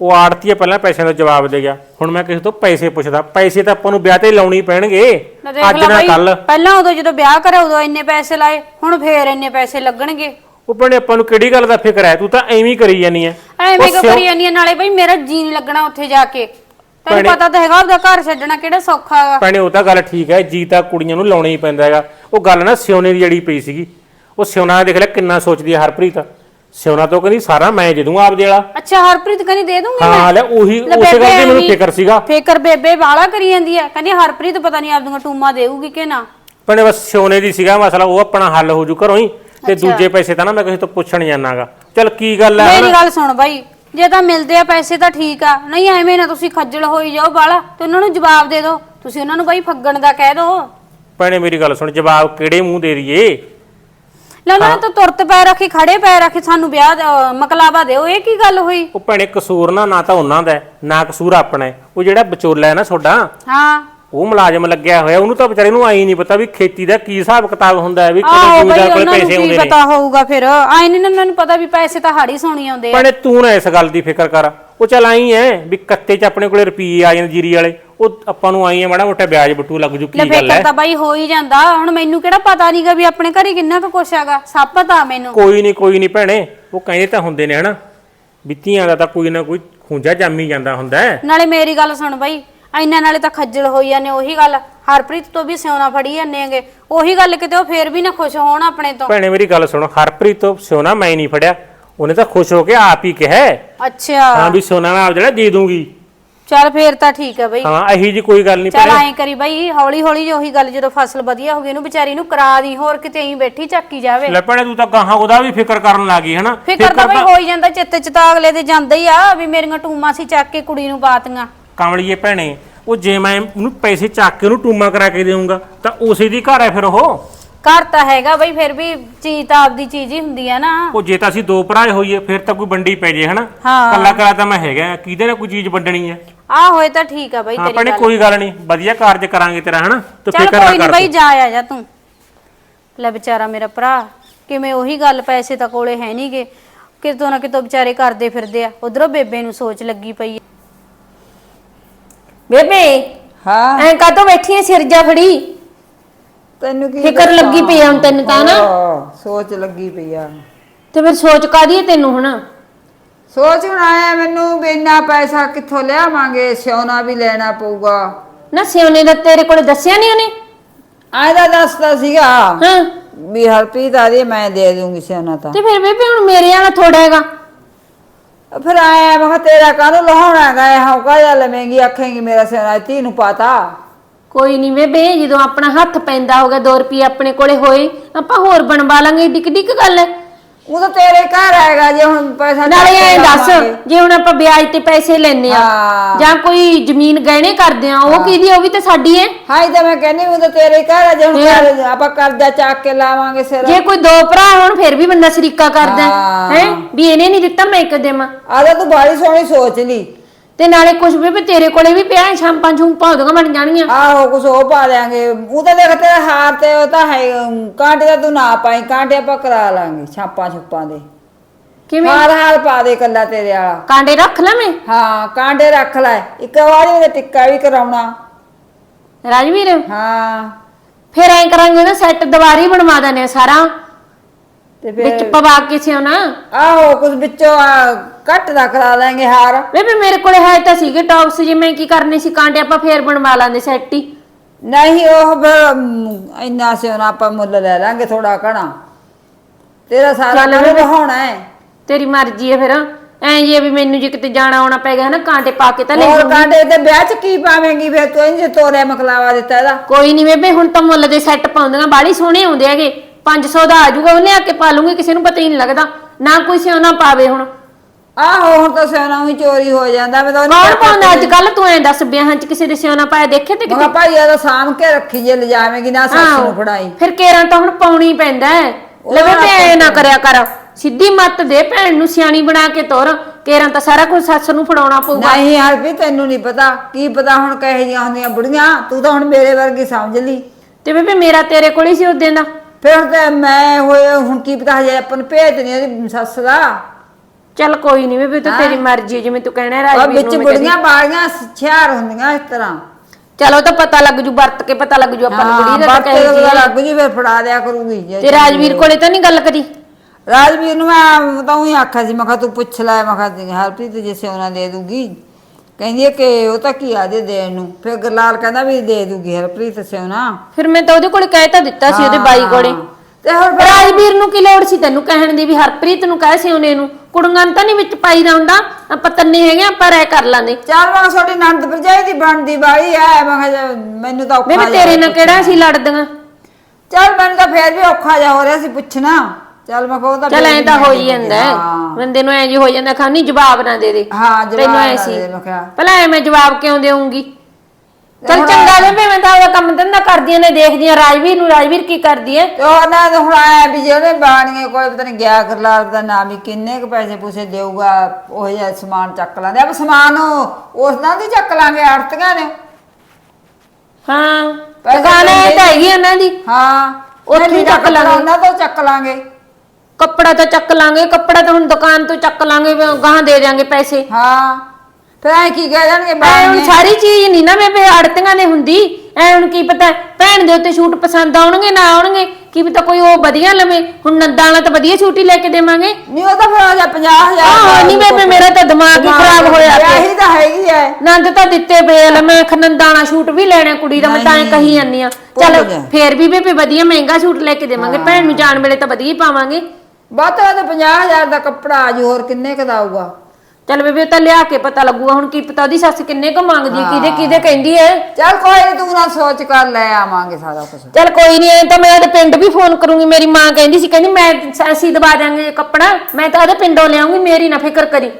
ਉਹ ਆੜਤੀ ਪਹਿਲਾਂ ਪੈਸਿਆਂ ਦਾ ਜਵਾਬ ਦੇ ਗਿਆ। ਹੁਣ ਮੈਂ ਕਿਸੇ ਤੋਂ ਪੈਸੇ ਪੁੱਛਦਾ। ਪੈਸੇ ਤਾਂ ਆਪਾਂ ਨੂੰ ਵਿਆਹ ਤੇ ਲਾਉਣੀ ਪੈਣਗੇ। ਨਾ ਦੇਖ ਅੱਜ ਲੈ ਨਾ ਬਈ ਕੱਲ ਪਹਿਲਾਂ ਉਦੋਂ ਜਦੋਂ ਵਿਆਹ ਕਰਿਆ ਉਦੋਂ ਇੰਨੇ ਪੈਸੇ ਲਾਏ ਹੁਣ ਫੇਰ ਇੰਨੇ ਪੈਸੇ ਲੱਗਣਗੇ। ਉਹ ਬਣੇ ਆਪਾਂ ਨੂੰ ਕਿਹੜੀ ਗੱਲ ਦਾ ਫਿਕਰ ਹੈ? ਤੂੰ ਤਾਂ ਐਵੇਂ ਹੀ ਕਰੀ ਜਾਨੀ ਐ ਐਵੇਂ ਕਿਉਂ ਕਰੀ ਜਾਂਦੀ ਆ? ਨਾਲੇ ਬਈ ਮੇਰਾ ਜੀ ਨਹੀਂ ਲੱਗਣਾ ਉੱਥੇ ਜਾ ਕੇ। ਤੈਨੂੰ ਭੈਣੇ- ਪਤਾ ਤਾਂ ਹੈਗਾ ਉਹਦਾ ਘਰ ਛੱਡਣਾ ਕਿਹੜਾ ਸੌਖਾ ਹੈਗਾ। ਭੈਣੇ ਉਹ ਤਾਂ ਗੱਲ ਠੀਕ ਹੈ। ਜੀ ਤਾਂ ਕੁੜੀਆਂ ਨੂੰ ਲਾਉਣਾ ਹੀ ਪੈਂਦਾ ਹੈਗਾ। ਉਹ ਗੱਲ ਨਾ ਸਿਉਨੇ ਦੀ ਜੜੀ ਪਈ ਸੀਗੀ। ਉਹ ਸਿਉਨਾ ਦੇਖ ਲੈ ਕਿੰਨਾ ਸੋਚਦੀ ਹੈ ਹਰਪ੍ਰੀਤ। ਸਿਉਨਾ ਤੋਂ ਕਹਿੰਦੀ ਸਾਰਾ ਮੈਂ ਦੇ ਦੂੰਗਾ ਆਪਦੇ ਵਾਲਾ। ਅੱਛਾ ਹਰਪ੍ਰੀਤ ਕਹਿੰਦੀ ਦੇ ਦੂੰਗੀ ਮੈਂ? ਹਾਂ ਲੈ ਉਹੀ ਲੈ ਉਸੇ ਗੱਲ ਬੇਬੇ ਦੀ ਮੈਨੂੰ ਫਿਕਰ ਸੀਗਾ। ਫਿਕਰ ਬੇਬੇ ਵਾਲਾ ਕਰੀ ਜਾਂਦੀ ਆ। ਕਹਿੰਦੀ ਹਰਪ੍ਰੀਤ ਪਤਾ ਨਹੀਂ ਆਪਦੀਆਂ ਟੂਮਾ ਦੇਊਗੀ ਕਿ ਨਾ। ਭੈਣੇ ਬਸ ਸਿਉਨੇ ਦੀ ਸੀਗਾ ਮਸਲਾ ਉਹ ਆਪਣਾ ਹੱਲ ਹੋ ਜੂ ਘਰੋਂ ਹੀ। ਤੇ ਦੂਜੇ ਪੈਸੇ ਤਾਂ ਨਾ ਮੈਂ ਕਿਸੇ ਤੋਂ ਪੁੱਛਣ ਜਾਣਾਗਾ ਚਲ ਕੀ ਗੱਲ ਹੈ ਮੇਰੀ ਗੱਲ ਸੁਣ ਬਾਈ ਜੇ ਤਾਂ ਮਿਲਦੇ ਆ ਪੈਸੇ ਤਾਂ ਠੀਕ ਆ। ਨਹੀਂ ਐਵੇਂ ਨਾ ਤੁਸੀਂ ਖੱਜਲ ਹੋਈ ਜਾਓ ਬਾਲਾ ਤੇ ਉਹਨਾਂ ਨੂੰ ਜਵਾਬ ਦੇ ਦਿਓ। ਤੁਸੀਂ ਉਹਨਾਂ ਨੂੰ ਬਾਈ ਫੱਗਣ ਦਾ ਕਹਿ ਦਿਓ। ਭੈਣੇ ਮੇਰੀ ਗੱਲ ਸੁਣ ਜਵਾਬ ਕਿਹੜੇ ਮੂੰਹ ਦੇ ਦਈਏ? ਲੈ ਉਹਨਾਂ ਨੇ ਤਾਂ ਤੁਰਤ ਪੈ ਰੱਖੀ ਖੜੇ ਪੈ ਰੱਖੀ ਸਾਨੂੰ ਵਿਆਹ ਦਾ, ਅਹ, ਮਕਲਾਵਾ ਦਿਓ ਇਹ ਕੀ ਗੱਲ ਹੋਈ? ਉਹ ਭੈਣੇ ਕਸੂਰ ਨਾ ਨਾ ਤਾਂ ਉਹਨਾਂ ਦਾ ਹੈ, ਨਾ ਕਸੂਰ ਆਪਣਾ ਹੈ। ਉਹ ਜਿਹੜਾ ਵਿਚੋਲਾ ਹੈ ਨਾ ਤੁਹਾਡਾ ਹਾਂ। ਉਹ ਮੁਲਾਜ਼ਮ ਲੱਗਿਆ ਹੋਇਆ ਉਹਨੂੰ ਤਾਂ ਵਿਚਾਰੇ ਨੂੰ ਆਈ ਨਹੀਂ ਪਤਾ ਵੀ ਖੇਤੀ ਦਾ ਕੀ ਹਿਸਾਬ ਕਿਤਾਬ ਹੁੰਦਾ ਹੈ ਵੀ ਕਦੋਂ ਆਹੋ ਬਈ ਜ਼ਿਮੀਦਾਰ ਕੋਲ ਉਹਨਾਂ ਨੂੰ ਪੈਸੇ ਕੀ ਆਉਂਦੇ ਨੇ। ਪਤਾ ਹੋਊਗਾ ਫਿਰ। ਆਏ ਨਹੀਂ ਉਹਨਾਂ ਨੂੰ ਪਤਾ ਵੀ ਪੈਸੇ ਤਾਂ ਹਾੜੀ ਸੋਣੀ ਆਉਂਦੇ ਆ। ਭੈਣੇ ਤੂੰ ਨਾ ਇਸ ਗੱਲ ਦੀ ਫਿਕਰ ਕਰ। ਉਹ ਚੱਲ ਆਈ ਐ ਵੀ ਕੱਤੇ 'ਚ ਆਪਣੇ ਕੋਲੇ ਰੁਪਈਏ ਆ ਜਾਂਦੇ ਜੀਰੀ ਵਾਲੇ। ਉਹ ਆਪਾਂ ਨੂੰ ਆਈ ਐ ਮਾੜਾ ਮੋਟਾ ਵਿਆਜ ਬਟੂ ਲੱਗ ਜੂ ਲੈ ਕੀ ਗੱਲ ਫਿਕਰ ਹੈ ਤਾਂ ਬਾਈ ਹੋ ਹੀ ਜਾਂਦਾ ਹੁਣ ਮੈਨੂੰ ਕਿਹੜਾ ਪਤਾ ਨਹੀਂਗਾ ਵੀ ਆਪਣੇ ਘਰੇ ਕਿੰਨਾ ਕੁ ਕੁਛ ਹੈਗਾ ਸਭ ਪਤਾ ਮੈਨੂੰ। ਕੋਈ ਨਹੀਂ ਕੋਈ ਨਹੀਂ ਭੈਣੇ ਉਹ ਕਹਿੰਦੇ ਤਾਂ ਹੁੰਦੇ ਨੇ ਹਨਾ ਵੀ ਧੀਆਂ ਦਾ ਤਾਂ ਕੋਈ ਨਾ ਕੋਈ ਖੂੰਜਾ ਜੰਮੀ ਜਾਂਦਾ ਹੁੰਦਾ ਹੈ ਨਾਲੇ ਮੇਰੀ ਗੱਲ ਸੁਣ ਬਾਈ ਇੰਨਾ ਨਾਲੇ ਤਾਂ ਖੱਜਲ ਹੋਈ ਜਾਂਦੇ ਉਹੀ ਗੱਲ ਹਰਪ੍ਰੀਤ ਤੋਂ ਵੀ ਸਿਉਣਾ ਫੜੀ ਜਾਂਦੇ ਹੈਗੇ ਉਹੀ ਗੱਲ ਕਿਤੇ ਉਹ ਫੇਰ ਵੀ ਨਾ ਖੁਸ਼ ਹੋਣ ਆਪਣੇ ਤੋਂ। ਭੈਣੇ ਮੇਰੀ ਗੱਲ ਸੁਣੋ ਹਰਪ੍ਰੀਤ ਤੋਂ ਸੋਨਾ ਮੈਂ ਨਹੀਂ ਫੜਿਆ ਉਹਨੇ ਤਾਂ ਖੁਸ਼ ਹੋ ਕੇ ਆਪ ਹੀ ਕਿਹਾ ਅੱਛਾ। ਹਾਂ ਵੀ ਸੋਨਾ ਆਪ ਜਿਹੜਾ ਦੇ ਦੂੰਗੀ। ਚੱਲ ਫੇਰ ਤਾਂ ਠੀਕ ਹੈ ਬਾਈ। ਹਾਂ ਇਹੀ ਜੀ ਕੋਈ ਗੱਲ ਨਹੀਂ ਚੱਲ ਐਂ ਕਰੀ ਬਾਈ ਹੌਲੀ ਹੌਲੀ ਜਿਹੀ ਉਹੀ ਗੱਲ ਜਦੋਂ ਫਸਲ ਵਧੀਆ ਹੋ ਗਈ ਇਹਨੂੰ ਵਿਚਾਰੀ ਨੂੰ ਕਰਾ ਦੀ ਹੋਰ ਕਿਤੇ ਐਂ ਬੈਠੀ ਚੱਕੀ ਜਾਵੇ। ਲੈ ਭੈਣੇ ਤੂੰ ਤਾਂ ਗਾਹਾਂ ਉਹਦਾ ਵੀ ਫਿਕਰ ਕਰਨ ਲੱਗੀ ਹਨਾ? ਫਿਕਰ ਤਾਂ ਬਾਈ ਹੋ ਹੀ ਜਾਂਦਾ ਚਿੱਤ ਚ ਤਾਂ ਅਗਲੇ ਦੇ ਜਾਂਦਾ ਹੀ ਆ ਵੀ ਮੇਰੀਆਂ ਟੂਮਾਂ ਸੀ ਚੱਕ ਕੇ ਕੁੜੀ ਨੂੰ ਬਾਤੀਆਂ ਕਮਲੀਏ ਭੈਣੇ ਉਹ ਜੇ ਮੈਂ ਉਹਨੂੰ ਪੈਸੇ ਚੱਕ ਕੇ ਉਹਨੂੰ ਟੂਮਾ ਕਰਾ ਕੇ ਦੇਵਾਂਗਾ ਤਾਂ ਉਸੇ ਦੀ ਘਰ ਹੈ ਫਿਰ ਉਹ। ਘਰ ਤਾਂ ਹੈਗਾ ਬਾਈ ਫਿਰ ਵੀ ਚੀਜ਼ ਤਾਂ ਆਪਦੀ ਚੀਜ਼ ਹੀ ਹੁੰਦੀ ਆ ਨਾ। ਉਹ ਜੇ ਤਾਂ ਅਸੀਂ ਦੋ ਭਰਾ ਹੋਈਏ ਫਿਰ ਤਾਂ ਕੋਈ ਵੰਡੀ ਪੈ ਜੇ ਹਨਾ? ਹਾਂ। ਕੱਲਾ ਕੱਲਾ ਤਾਂ ਮੈਂ ਹੈਗਾ ਕਿਹਦੇ ਨਾਲ ਕੋਈ ਚੀਜ਼ ਵੰਡਣੀ ਹੈ ਆ ਹੋਏ ਤਾਂ ਠੀਕ ਆ ਬਾਈ ਹਾਂ ਤੇਰੀ ਭੈਣੇ ਗੱਲ। ਕੋਈ ਗੱਲ ਨਹੀਂ ਵਧੀਆ ਕਾਰਜ ਕਰਾਂਗੇ ਤੇਰਾ ਹਨਾ? ਤੂੰ ਚੱਲ ਫਿਕਰ ਨਾ ਕੋਈ ਨਹੀਂ ਕਰ ਬਾਈ ਤੂੰ। ਜਾ ਆ ਜਾ ਤੂੰ। ਲੈ ਵਿਚਾਰਾ ਮੇਰਾ ਭਰਾ ਕਿਵੇਂ ਉਹੀ ਗੱਲ ਪੈਸੇ ਤਾਂ ਕੋਲੇ ਹੈ ਨਹੀਂਗੇ ਕਿਤੋਂ ਨਾ ਕਿਤੋਂ ਵਿਚਾਰੇ ਕਰਦੇ ਫਿਰਦੇ ਆ ਉਧਰੋਂ ਬੇਬੇ ਨੂੰ ਸੋਚ ਲੱਗੀ ਪਈ ਆ। ਬੇਬੇ ਹਾਂ। ਐਂ ਕਾਤੋਂ ਬੈਠੀ ਐ ਸਿਰ ਜਾ ਫੜੀ? ਤੈਨੂੰ ਕੀ ਫਿਕਰ ਲੱਗੀ ਪਈ ਆ ਹੁਣ ਤੈਨੂੰ ਤਾਂ ਨਾ? ਹਾਂ, ਸੋਚ ਲੱਗੀ ਪਈ ਆ। ਤੇ ਫਿਰ ਸੋਚ ਕਾਦੀ ਐ ਤੈਨੂੰ ਹੁਣ? ਸੋਚ ਹੁਣ ਆਇਆ ਮੈਨੂੰ ਵੀ ਇੰਨਾ ਪੈਸਾ ਕਿੱਥੋਂ ਲਿਆਵਾਂਗੇ ਸਿਉਣਾ ਵੀ ਲੈਣਾ ਪਊਗਾ। ਨਾ ਸਿਉਨੇ ਦਾ ਤੇਰੇ ਕੋਲ ਦੱਸਿਆ ਨਹੀਂ ਉਹਨੇ? ਆਇਦਾ ਦੱਸਦਾ ਸੀਗਾ। ਹਾਂ। ਵੀ ਹਰਪ੍ਰੀਤ ਆ ਰਹੀ ਹੈ, ਮੈਂ ਦੇ ਦੂੰਗੀ ਸਿਉਣਾ ਤਾਂ। ਤੇ ਫਿਰ ਬੇਬੇ ਹੁਣ ਮੇਰੇ ਵਾਲਾ ਥੋੜਾ ਹੈਗਾ। ਫਿਰ ਆਇਆ ਮੈਂ ਕਿਹਾ ਤੇਰਾ ਕਾਹਨੂੰ ਲਹਾਉਣਾ ਗਾ ਹੌਕਾ ਜਾ ਲਵੇਂਗੀ ਆਖੇਂਗੀ ਮੇਰਾ ਸਿਉਣਾ ਤੀ ਨੂੰ ਪਾਤਾ। ਕੋਈ ਨਹੀਂ ਬੇਬੇ ਜਦੋਂ ਆਪਣਾ ਹੱਥ ਪੈਂਦਾ ਹੋਗਾ 2 ਰੁਪਏ ਆਪਣੇ ਕੋਲੇ ਹੋਏ ਆਪਾਂ ਹੋਰ ਬਣਵਾ ਲਾਂਗੇ ਡਿਕ ਡਿਕ ਗੱਲ ਹੈ ਉਹ ਤਾਂ ਤੇਰੇ ਘਰ ਆਏਗਾ ਜੇ ਹੁਣ ਪੈਸਾ ਨਾਲੇ ਐ ਦੱਸ। ਜੇ ਹੁਣ ਆਪਾਂ ਵਿਆਜ ਤੇ ਪੈਸੇ ਲੈਨੇ ਆ ਹਾਂ। ਜਾਂ ਕੋਈ ਜ਼ਮੀਨ ਗਹਿਣੇ ਕਰਦੇ ਆ ਉਹ ਕਿਹਦੀ ਆ? ਉਹ ਵੀ ਤਾਂ ਸਾਡੀ ਹੈ ਹਾਂ ਇਹ ਤਾਂ ਮੈਂ ਕਹਿੰਦੀ ਉਹ ਤਾਂ ਤੇਰੇ ਘਰ ਆ ਜੇ ਹੁਣ? ਘਰ ਆਪਾਂ ਕਰਜ਼ਾ ਚੱਕ ਕੇ ਲਾਵਾਂਗੇ ਸਿਰ ਜੇ ਕੋਈ ਦੋ ਭਰਾ ਹੋਣ ਫਿਰ ਵੀ ਬੰਦਾ ਸ਼ਰੀਕਾ ਕਰਦਾ ਹਾਂ। ਹੈ ਵੀ ਇਹਨੇ ਨਹੀਂ ਦਿੱਤਾ ਮੈਂ ਇੱਕ ਦੇਵਾਂ ਆਦਾ ਤੂੰ ਬਾੜੀ ਸੋਹਣੀ ਸੋਚ ਲਈ ਤੇ ਨਾਲੇ ਕੁਝ ਬੇਬੇ ਤੇਰੇ ਕੋਲੇ ਵੀ ਪਿਆ ਸ਼ਾਂਪਾਂ ਝੂੰਪਾਂ ਉਹਦੀਆਂ ਬਣ ਜਾਣਗੀਆਂ। ਆਹੋ ਕੁਛ ਉਹ ਪਾ ਦਿਆਂਗੇ। ਉਹ ਤਾਂ ਦੇਖ ਤੇਰਾ ਹਾਰ ਤੇ ਉਹ ਤਾਂ ਹੈ ਅਮ, ਕਾਂਟੇ ਦਾ ਤੂੰ ਨਾ ਪਾਈ ਕਾਂਟੇ ਆਪਾਂ ਕਰਾ ਲਾਂਗੇ ਛਾਪਾਂ ਛੁੱਪਾਂ ਦੇ। ਕਿਵੇਂ? ਹਾਰ ਹਾਰ ਪਾ ਦੇ ਕੱਲਾ ਤੇਰੇ ਵਾਲਾ। ਕਾਂਡੇ ਰੱਖ ਲਾਂ ਮੈਂ? ਹਾਂ ਕਾਂਟੇ ਰੱਖ ਲੈ। ਇੱਕ ਵਾਰੀ ਉਹਦੇ ਟਿੱਕਾ ਵੀ ਕਰਾਉਣਾ। ਰਾਜਵੀਰ? ਹਾਂ। ਫਿਰ ਐਂ ਕਰਾਂਗੇ ਉਹਦਾ ਸੈੱਟ ਦੁਬਾਰੀ ਬਣਵਾ ਦਨੇ ਸਾਰਾ। ਤੇ ਵਿੱਚ ਫਿਰ ਪਵਾ ਕੇ ਸਿਉਣਾ? ਆਹੋ ਕੁਝ ਵਿੱਚੋਂ ਆ, ਕੱਟ ਦਾ ਕਰਾ ਲਾਂਗੇ ਹਾਰ। ਬੇਬੇ ਮੇਰੇ ਕੋਲੇ ਹੈ ਤਾਂ ਸੀਗੇ ਟੌਪਸ ਜੇ ਮੈਂ ਕੀ ਕਰਨੇ ਸੀ ਕਾਂਡੇ ਆਪਾਂ ਫੇਰ ਬਣਵਾ ਲਾਂਦੇ ਸੈੱਟ ਹੀ। ਨਹੀਂ ਉਹ ਫਿਰ, ਅਮ, ਇੰਨਾ ਸਿਉਣਾ ਆਪਾਂ ਮੁੱਲ ਲੈ ਲਾਂਗੇ ਥੋੜਾ ਘਣਾ। ਤੇਰਾ ਸਾਰਾ ਚੱਲ ਵੀ- ਹੋਣਾ ਹੈ। ਤੇਰੀ ਮਰਜ਼ੀ ਹੈ ਫਿਰ। ਐਂ ਜੇ ਵੀ ਮੈਨੂੰ ਜੇ ਕਿਤੇ ਜਾਣਾ ਆਉਣਾ ਪੈ ਗਿਆ ਨਾ ਕਾਂਟੇ ਪਾ ਕੇ ਤਾਂ ਲੈ ਹੋਰ ਜਾਊਂਗੀ। ਕਾਂਟੇ ਤੇ ਵਿਆਹ ਚ ਕੀ ਪਾਵੇਂਗੀ? ਫਿਰ ਤੂੰ ਇੰਜ ਤੋਰੇ ਮਕਲਾਵਾ ਦਿੱਤਾ ਇਹਦਾ। ਕੋਈ ਨਹੀਂ ਬੇਬੇ ਹੁਣ ਤਾਂ ਮੁੱਲ ਦੇ ਸੈੱਟ ਪਾਉਂਦੀਆਂ ਬਾੜੀ ਸੋਹਣੇ ਆਉਂਦੇ ਹੈਗੇ। 500 ਦਾ ਆ ਜਾਊਗਾ ਉਹਨੇ ਆ ਕੇ ਪਾ ਲੂੰਗੀ ਕਿਸੇ ਨੂੰ ਪਤਾ ਹੀ ਨਹੀਂ ਲੱਗਦਾ। ਨਾ ਕੋਈ ਸਿਉਣਾ ਪਾਵੇ ਹੁਣ। ਆਹੋ ਹੁਣ ਤਾਂ ਸਿਉਣਾ ਵੀ ਚੋਰੀ ਹੋ ਜਾਂਦਾ ਮੈਂ ਤਾਂ ਉਹਨੂੰ ਕੌਣ ਪਾਉਂਦਾ ਅੱਜ ਕੱਲ ਤੂੰ ਐਂ ਦੱਸ ਵਿਆਹਾਂ 'ਚ ਕਿਸੇ ਦੇ ਸਿਉਣਾ ਪਾਇਆ ਦੇਖੇ ਤੇ ਮੈਂ ਕਿਹਾ ਭਾਈ ਇਹਦਾ ਸਾਂਭ ਕੇ ਰੱਖੀ ਜੇ ਲਿਜਾਵੇਂਗੀ ਨਾ ਸੱਸ। ਨੂੰ ਫੜਾਈ। ਫਿਰ ਕੇਰਾਂ ਤਾਂ ਹੁਣ ਪਾਉਣੀ ਪੈਂਦਾ ਹੈ। ਲਵੇ ਤੇ ਐ ਨਾ ਕਰਿਆ ਕਰ। ਸਿੱਧੀ ਮੱਤ ਦੇ ਭੈਣ ਨੂੰ ਸਿਆਣੀ ਬਣਾ ਕੇ ਤੋਰ। ਕੇਰਾਂ ਤਾਂ ਸਾਰਾ ਕੁਝ ਸੱਸ ਨੂੰ ਫੜਾਉਣਾ ਪਊਗਾ। ਨਹੀਂ ਵੀ ਤੈਨੂੰ ਨਹੀਂ ਪਤਾ। ਕੀ ਪਤਾ ਹੁਣ ਕਹੇ ਜੀਆਂ ਹੁੰਦੀਆਂ ਬੁੜੀਆਂ? ਤੂੰ ਤਾਂ ਹੁਣ ਮੇਰੇ ਵਰਗੀ ਸਮਝ ਲਈ। ਤੇ ਬੇਬੇ ਮੇਰਾ ਤੇਰੇ ਕੋਲ ਹੀ ਸੀ ਉਦੋਂ ਦਾ। ਫਿਰ ਤੇ ਮੈਂ ਹੋਏ ਹੁਣ ਕੀ ਪਤਾ ਹਜੇ ਆਪਾਂ ਨੂੰ ਭੇਜ ਨਹੀਂ ਉਹਦੀ ਸੱਸ ਦਾ। ਚੱਲ ਕੋਈ ਨਹੀਂ ਬੇਬੇ ਤੂੰ ਤੇਰੀ ਮਰਜ਼ੀ ਹੈ, ਜਿਵੇਂ ਤੂੰ ਕਹਿਣਾ ਹੈ, ਉਹ ਰਾਜਵੀਰ ਵਿੱਚ ਨੂੰ ਮੈਂ ਕਹਿੰਦੀ। ਬੁੜੀਆਂ ਬਾੜੀਆਂ ਛਿਆਰ ਹੁੰਦੀਆਂ ਇਸ ਤਰ੍ਹਾਂ। ਚਲੋ ਤਾਂ ਪਤਾ ਲੱਗ ਜੂ ਵਰਤ ਕੇ ਪਤਾ ਲੱਗ ਜੂ ਆਪਾਂ ਨੂੰ ਹਾਂ ਦਾ ਤਾਂ ਕਹਿ ਲੱਗ ਜੀ ਫਿਰ ਫੜਾ ਦਿਆ ਕਰੂਗੀ ਜੇ ਤੇ ਰਾਜਵੀਰ ਕੋਲੇ ਤਾਂ ਨਹੀਂ ਗੱਲ ਕਰੀ? ਰਾਜਵੀਰ ਨੂੰ ਮੈਂ ਤਾਂ ਉਹੀ ਆਖਿਆ ਸੀ ਮੈਂ ਕਿਹਾ ਤੂੰ ਪੁੱਛ ਲੈ ਮੈਂ ਕਿਹਾ ਜੀ ਹਰਪ੍ਰੀਤ ਜੇ ਸਿਉਣਾ ਦੇ ਦੂਗੀ ਕਹਿੰਦੀ ਹੈ ਕਿ ਉਹ ਤਾਂ ਕੀ ਆਦੇ ਦੇਣ ਨੂੰ। ਫਿਰ ਗਰਲਾਲ ਕਹਿੰਦਾ ਵੀ ਦੇ ਦੂਗੀ ਹਰਪ੍ਰੀਤ ਸਿਉਣਾ। ਫਿਰ ਮੈਂ ਤਾਂ ਉਹਦੇ ਕੋਲੇ ਕਹਿ ਤਾਂ ਦਿੱਤਾ ਸੀ ਉਹਦੇ ਬਾਈ ਕੋਲੇ। ਤੇ ਹੋਰ ਫਿਰ- ਰਾਜਵੀਰ ਨੂੰ ਕੀ ਲੋੜ ਸੀ ਤੈਨੂੰ ਕਹਿਣ ਦੀ ਵੀ ਹਰਪ੍ਰੀਤ ਨੂੰ ਕਹਿ ਸੀ ਉਹਨੇ ਨੂੰ? ਕੁੜੀਆਂ ਨੂੰ ਤਾਂ ਨਹੀਂ ਵਿੱਚ ਪਾਈਦਾ ਹੁੰਦਾ। ਆਪਾਂ ਤੰਨੇ ਹੈਗੇ ਆ, ਆਪਾਂ ਰਹਿ ਕਰ ਲਾਂਦੇ ਚੱਲ ਮੈਂ ਛੋਟੀ ਨੰਦ ਭਰਜਾਈ ਦੀ ਬਣਦੀ ਬਾਈ ਐ ਮੈਂ ਕਿਹਾ ਜੇ ਮੈਨੂੰ ਤਾਂ ਔਖਾ ਬੇਬੇ ਜਿਹਾ ਤੇਰੇ ਨਾਲ। ਕਿਹੜਾ ਸੀ ਲੜਦੀਆਂ? ਚੱਲ ਮੈਨੂੰ ਤਾਂ ਫੇਰ ਵੀ ਔਖਾ ਜਿਹਾ ਹੋ ਰਿਹਾ ਸੀ ਪੁੱਛਣਾ। ਚੱਲ ਮੈਂ ਕਿਹਾ ਤਾਂ ਚੱਲ ਐਂ ਤਾਂ ਹੋ ਹੀ ਜਾਂਦਾ ਹੈ। ਹਾਂ। ਬੰਦੇ ਨੂੰ ਐਂ ਜੀ ਹੋ ਜਾਂਦਾ ਖਾਨੀ ਜਵਾਬ ਨਾ ਦੇ ਦੇ। ਹਾਂ, ਜਵਾਬ ਤੈਨੂੰ ਐਂ ਨਾ ਸੀ। ਦੇ ਮੈਂ ਕਿਹਾ। ਭਲਾ ਐ ਮੈਂ ਜਵਾਬ ਕਿਉਂ ਦੇਵਾਂਗੀ ਚੱਲ ਹੁਣ- ਚੰਗਾ ਬੇਬੇ ਮੈਂ ਤਾਂ ਉਹਦਾ ਕੰਮ ਧੰਦਾ ਕਰਦੀਆਂ ਨੇ ਦੇਖਦੀਆਂ ਰਾਜਵੀਰ ਨੂੰ ਰਾਜਵੀਰ ਕੀ ਕਰਦੀ ਐ ਤੇ ਉਹ ਨਾ ਹੁਣ ਆਇਆ ਵੀ ਜਿਹੜੇ ਬਾਣੀਏ ਕੋਈ ਪਤਾ ਨਹੀਂ ਗਿਆ ਗਰਲਾਲ ਦਾ ਨਾਮ ਹੀ ਕਿੰਨੇ ਕੁ ਪੈਸੇ ਪੂਸੇ ਦੇਊਗਾ ਉਹ ਜਿਹਾ ਸਮਾਨ ਚੱਕ ਲਾਂਦੇ। ਆਪ ਸਮਾਨ ਉਸ ਨਾਲ ਦੀ ਚੱਕ ਲਾਂਗੇ ਆੜਤੀਆਂ ਨੇ। ਹਾਂ ਪੈਸੇ ਦੁਕਾਨ ਐ ਤਾਂ ਹੈਗੀ ਉਹਨਾਂ ਦੀ। ਹਾਂ ਉੱਥੇ ਚੱਕ ਲਾਂਗੇ। ਉਹਨਾਂ ਤੋਂ ਚੱਕ ਲਾਂਗੇ। ਕੱਪੜਾ ਤਾਂ ਚੱਕ ਲਾਂਗੇ ਕੱਪੜਾ ਤਾਂ ਹੁਣ ਦੁਕਾਨ ਤੋਂ ਚੱਕ ਲਾਂਗੇ ਵੀ ਗਾਂ ਦੇ ਦਿਆਂਗੇ ਪੈਸੇ। ਹਾਂ ਫਿਰ ਐ ਕੀ ਕਹਿ ਜਾਣਗੇ ਐ ਹੁਣ ਬਾਣੀਏ ਸਾਰੀ ਚੀਜ਼ ਨਹੀਂ ਨਾ ਬੇਬੇ ਆੜਤੀਆਂ ਨੇ ਹੁੰਦੀ। ਐ ਹੁਣ ਕੀ ਪਤਾ ਭੈਣ ਦੇ ਉੱਤੇ ਸ਼ੂਟ ਪਸੰਦ ਆਉਣਗੇ ਨਾ ਆਉਣਗੇ। ਕੀ ਪਤਾ ਕੋਈ ਉਹ ਵਧੀਆ ਲਵੇ। ਹੁਣ ਨੰਦਾਂ ਵਾਲਾ ਤਾਂ ਵਧੀਆ ਛੂਟ ਲੈ ਕੇ ਦੇਵਾਂਗੇ। ਨਹੀਂ ਉਹ ਤਾਂ ਫਿਰ ਆ ਜਾ 50000 ਆਹੋ ਨਹੀਂ ਬੇਬੇ ਮੇਰਾ ਤਾਂ ਦਿਮਾਗ ਹੀ ਖਰਾਬ ਹੋਇਆ ਪਿਆ। ਇਹੀ ਤਾਂ ਹੈਗੀ ਐ। ਨੰਦ ਤਾਂ ਦਿੱਤੇ ਪਏ ਲੈ ਮੈਂ ਖਨੰਦਾਣਾ ਸ਼ੂਟ ਵੀ ਲੈਣਾ ਕੁੜੀ ਦਾ ਮੈਂ ਤਾਂ ਐਂ। ਕਹੀ ਜਾਂਦੀ ਆ। ਭੁੱਲ ਚੱਲ। ਫੇਰ ਵੀ ਬੇਬੇ ਵਧੀਆ ਮਹਿੰਗਾ ਸ਼ੂਟ ਲੈ ਕੇ ਦੇਵਾਂਗੇ। ਭੈਣ ਨੂੰ ਜਾਣ ਵੇਲੇ ਤਾਂ ਵਧੀਆ ਹੀ ਪਾਵਾਂਗੇ। ਬਾਤ ਤਾਂ 50000 ਦਾ ਕੱਪੜਾ ਆ ਜੂ ਹੋਰ ਕਿੰਨੇ ਕੁ ਦਾ ਆਊਗਾ? ਚੱਲ ਬੇਬੇ ਉਹ ਤਾਂ ਲਿਆ ਕੇ ਪਤਾ ਲੱਗੂਗਾ ਹੁਣ ਕੀ ਪਤਾ ਉਹਦੀ ਸੱਸ ਕਿੰਨੇ ਕੁ ਮੰਗਦੀ ਹੈ। ਕਿਹਦੇ ਕਿਹਦੇ ਕਹਿੰਦੀ ਹੈ ਚੱਲ ਕੋਈ ਨੀ ਤੂੰ ਨਾ ਸੋਚ ਕਰ ਲੈ ਆਵਾਂਗੇ ਸਾਰਾ ਕੁਝ ਚੱਲ ਕੋਈ ਨਹੀਂ ਐ ਤਾਂ ਮੈਂ ਉਹਦੇ ਪਿੰਡ ਵੀ ਫੋਨ ਕਰੂੰਗੀ ਮੇਰੀ ਮਾਂ ਕਹਿੰਦੀ ਸੀ ਕਹਿੰਦੀ ਮੈਂ ਅਸੀਂ ਦਵਾ ਦਾਂਗੇ ਕੱਪੜਾ ਮੈਂ ਤਾਂ ਉਹਦੇ ਪਿੰਡੋਂ ਲਿਆਉਂਗੀ ਮੇਰੀ ਨਾ ਫਿਕਰ ਕਰੀ।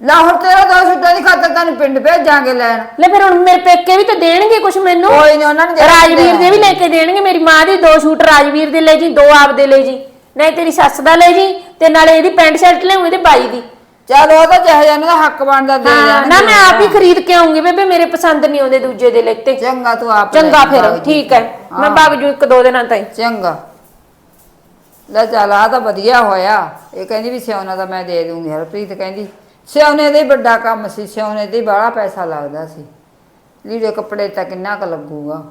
ਲਾਹੌਰ ਤੇਰਾ ਦੋ ਸੁੱਟਾਂ ਦੀ ਖਾਤਰ ਤੈਨੂੰ ਪਿੰਡ ਭੇਜਾਂਗੇ ਲੈਣ। ਲੈ ਫਿਰ ਹੁਣ ਮੇਰੇ ਪੇਕੇ ਵੀ ਤਾਂ ਦੇਣਗੇ ਕੁਝ ਮੈਨੂੰ। ਕੋਈ ਨੀ ਉਹਨਾਂ ਨੂੰ ਰਾਜਵੀਰ ਦੇ ਵੀ ਲੈ ਕੇ ਦੇਣਗੇ ਮੇਰੀ ਮਾਂ ਦੇ ਦੋ ਸੂਟ ਰਾਜਵੀਰ ਦੇ ਲੈ ਜੀ ਦੋ ਆਪਦੇ ਲੈ ਜੀ। ਨਹੀਂ ਤੇਰੀ ਸੱਸ ਦਾ ਲੈ ਜੀ ਤੇ ਨਾਲੇ ਇਹਦੀ ਪੈਂਟ ਸ਼ਰਟ ਲਿਆਉਂ ਇਹਦੇ ਬਾਈ ਦੀ। ਚੱਲ ਉਹ ਤਾਂ ਜਿਹੇ ਜਿਹੇ ਦਾ ਹੱਕ ਬਣਦਾ ਦੇ ਹਾਂ ਨਾ ਮੈਂ ਆਪ ਹੀ ਖਰੀਦ ਕੇ ਆਉਂਗੀ ਬੇਬੇ ਮੇਰੇ ਪਸੰਦ ਨਹੀਂ ਆਉਂਦੇ ਦੂਜੇ ਦੇ ਲੈਤੇ ਚੰਗਾ ਤੂੰ ਆਪ ਚੰਗਾ ਫਿਰ ਜੀ। ਠੀਕ ਹੈ। ਮੈਂ ਬਾਗ ਜੂ ਇੱਕ ਦੋ ਦਿਨਾਂ ਤਾਈਂ। ਚੰਗਾ। ਲੈ ਚੱਲ ਆ ਤਾਂ ਵਧੀਆ ਹੋਇਆ। ਇਹ ਕਹਿੰਦੀ ਵੀ ਸਿਉਨਾ ਤਾਂ ਮੈਂ ਦੇ ਦੂੰਗੀ ਹਰਪ੍ਰੀਤ ਕਹਿੰਦੀ ਸਿਉਨੇ ਦਾ ਹੀ ਵੱਡਾ ਕੰਮ ਸੀ ਸਿਉਨੇ ਤੇ ਹੀ ਬੜਾ ਪੈਸਾ ਲੱਗਦਾ ਸੀ। ਲੀੜੇ ਕੱਪੜੇ ਤਾਂ ਕਿੰਨਾ ਕੁ ਲੱਗੂਗਾ।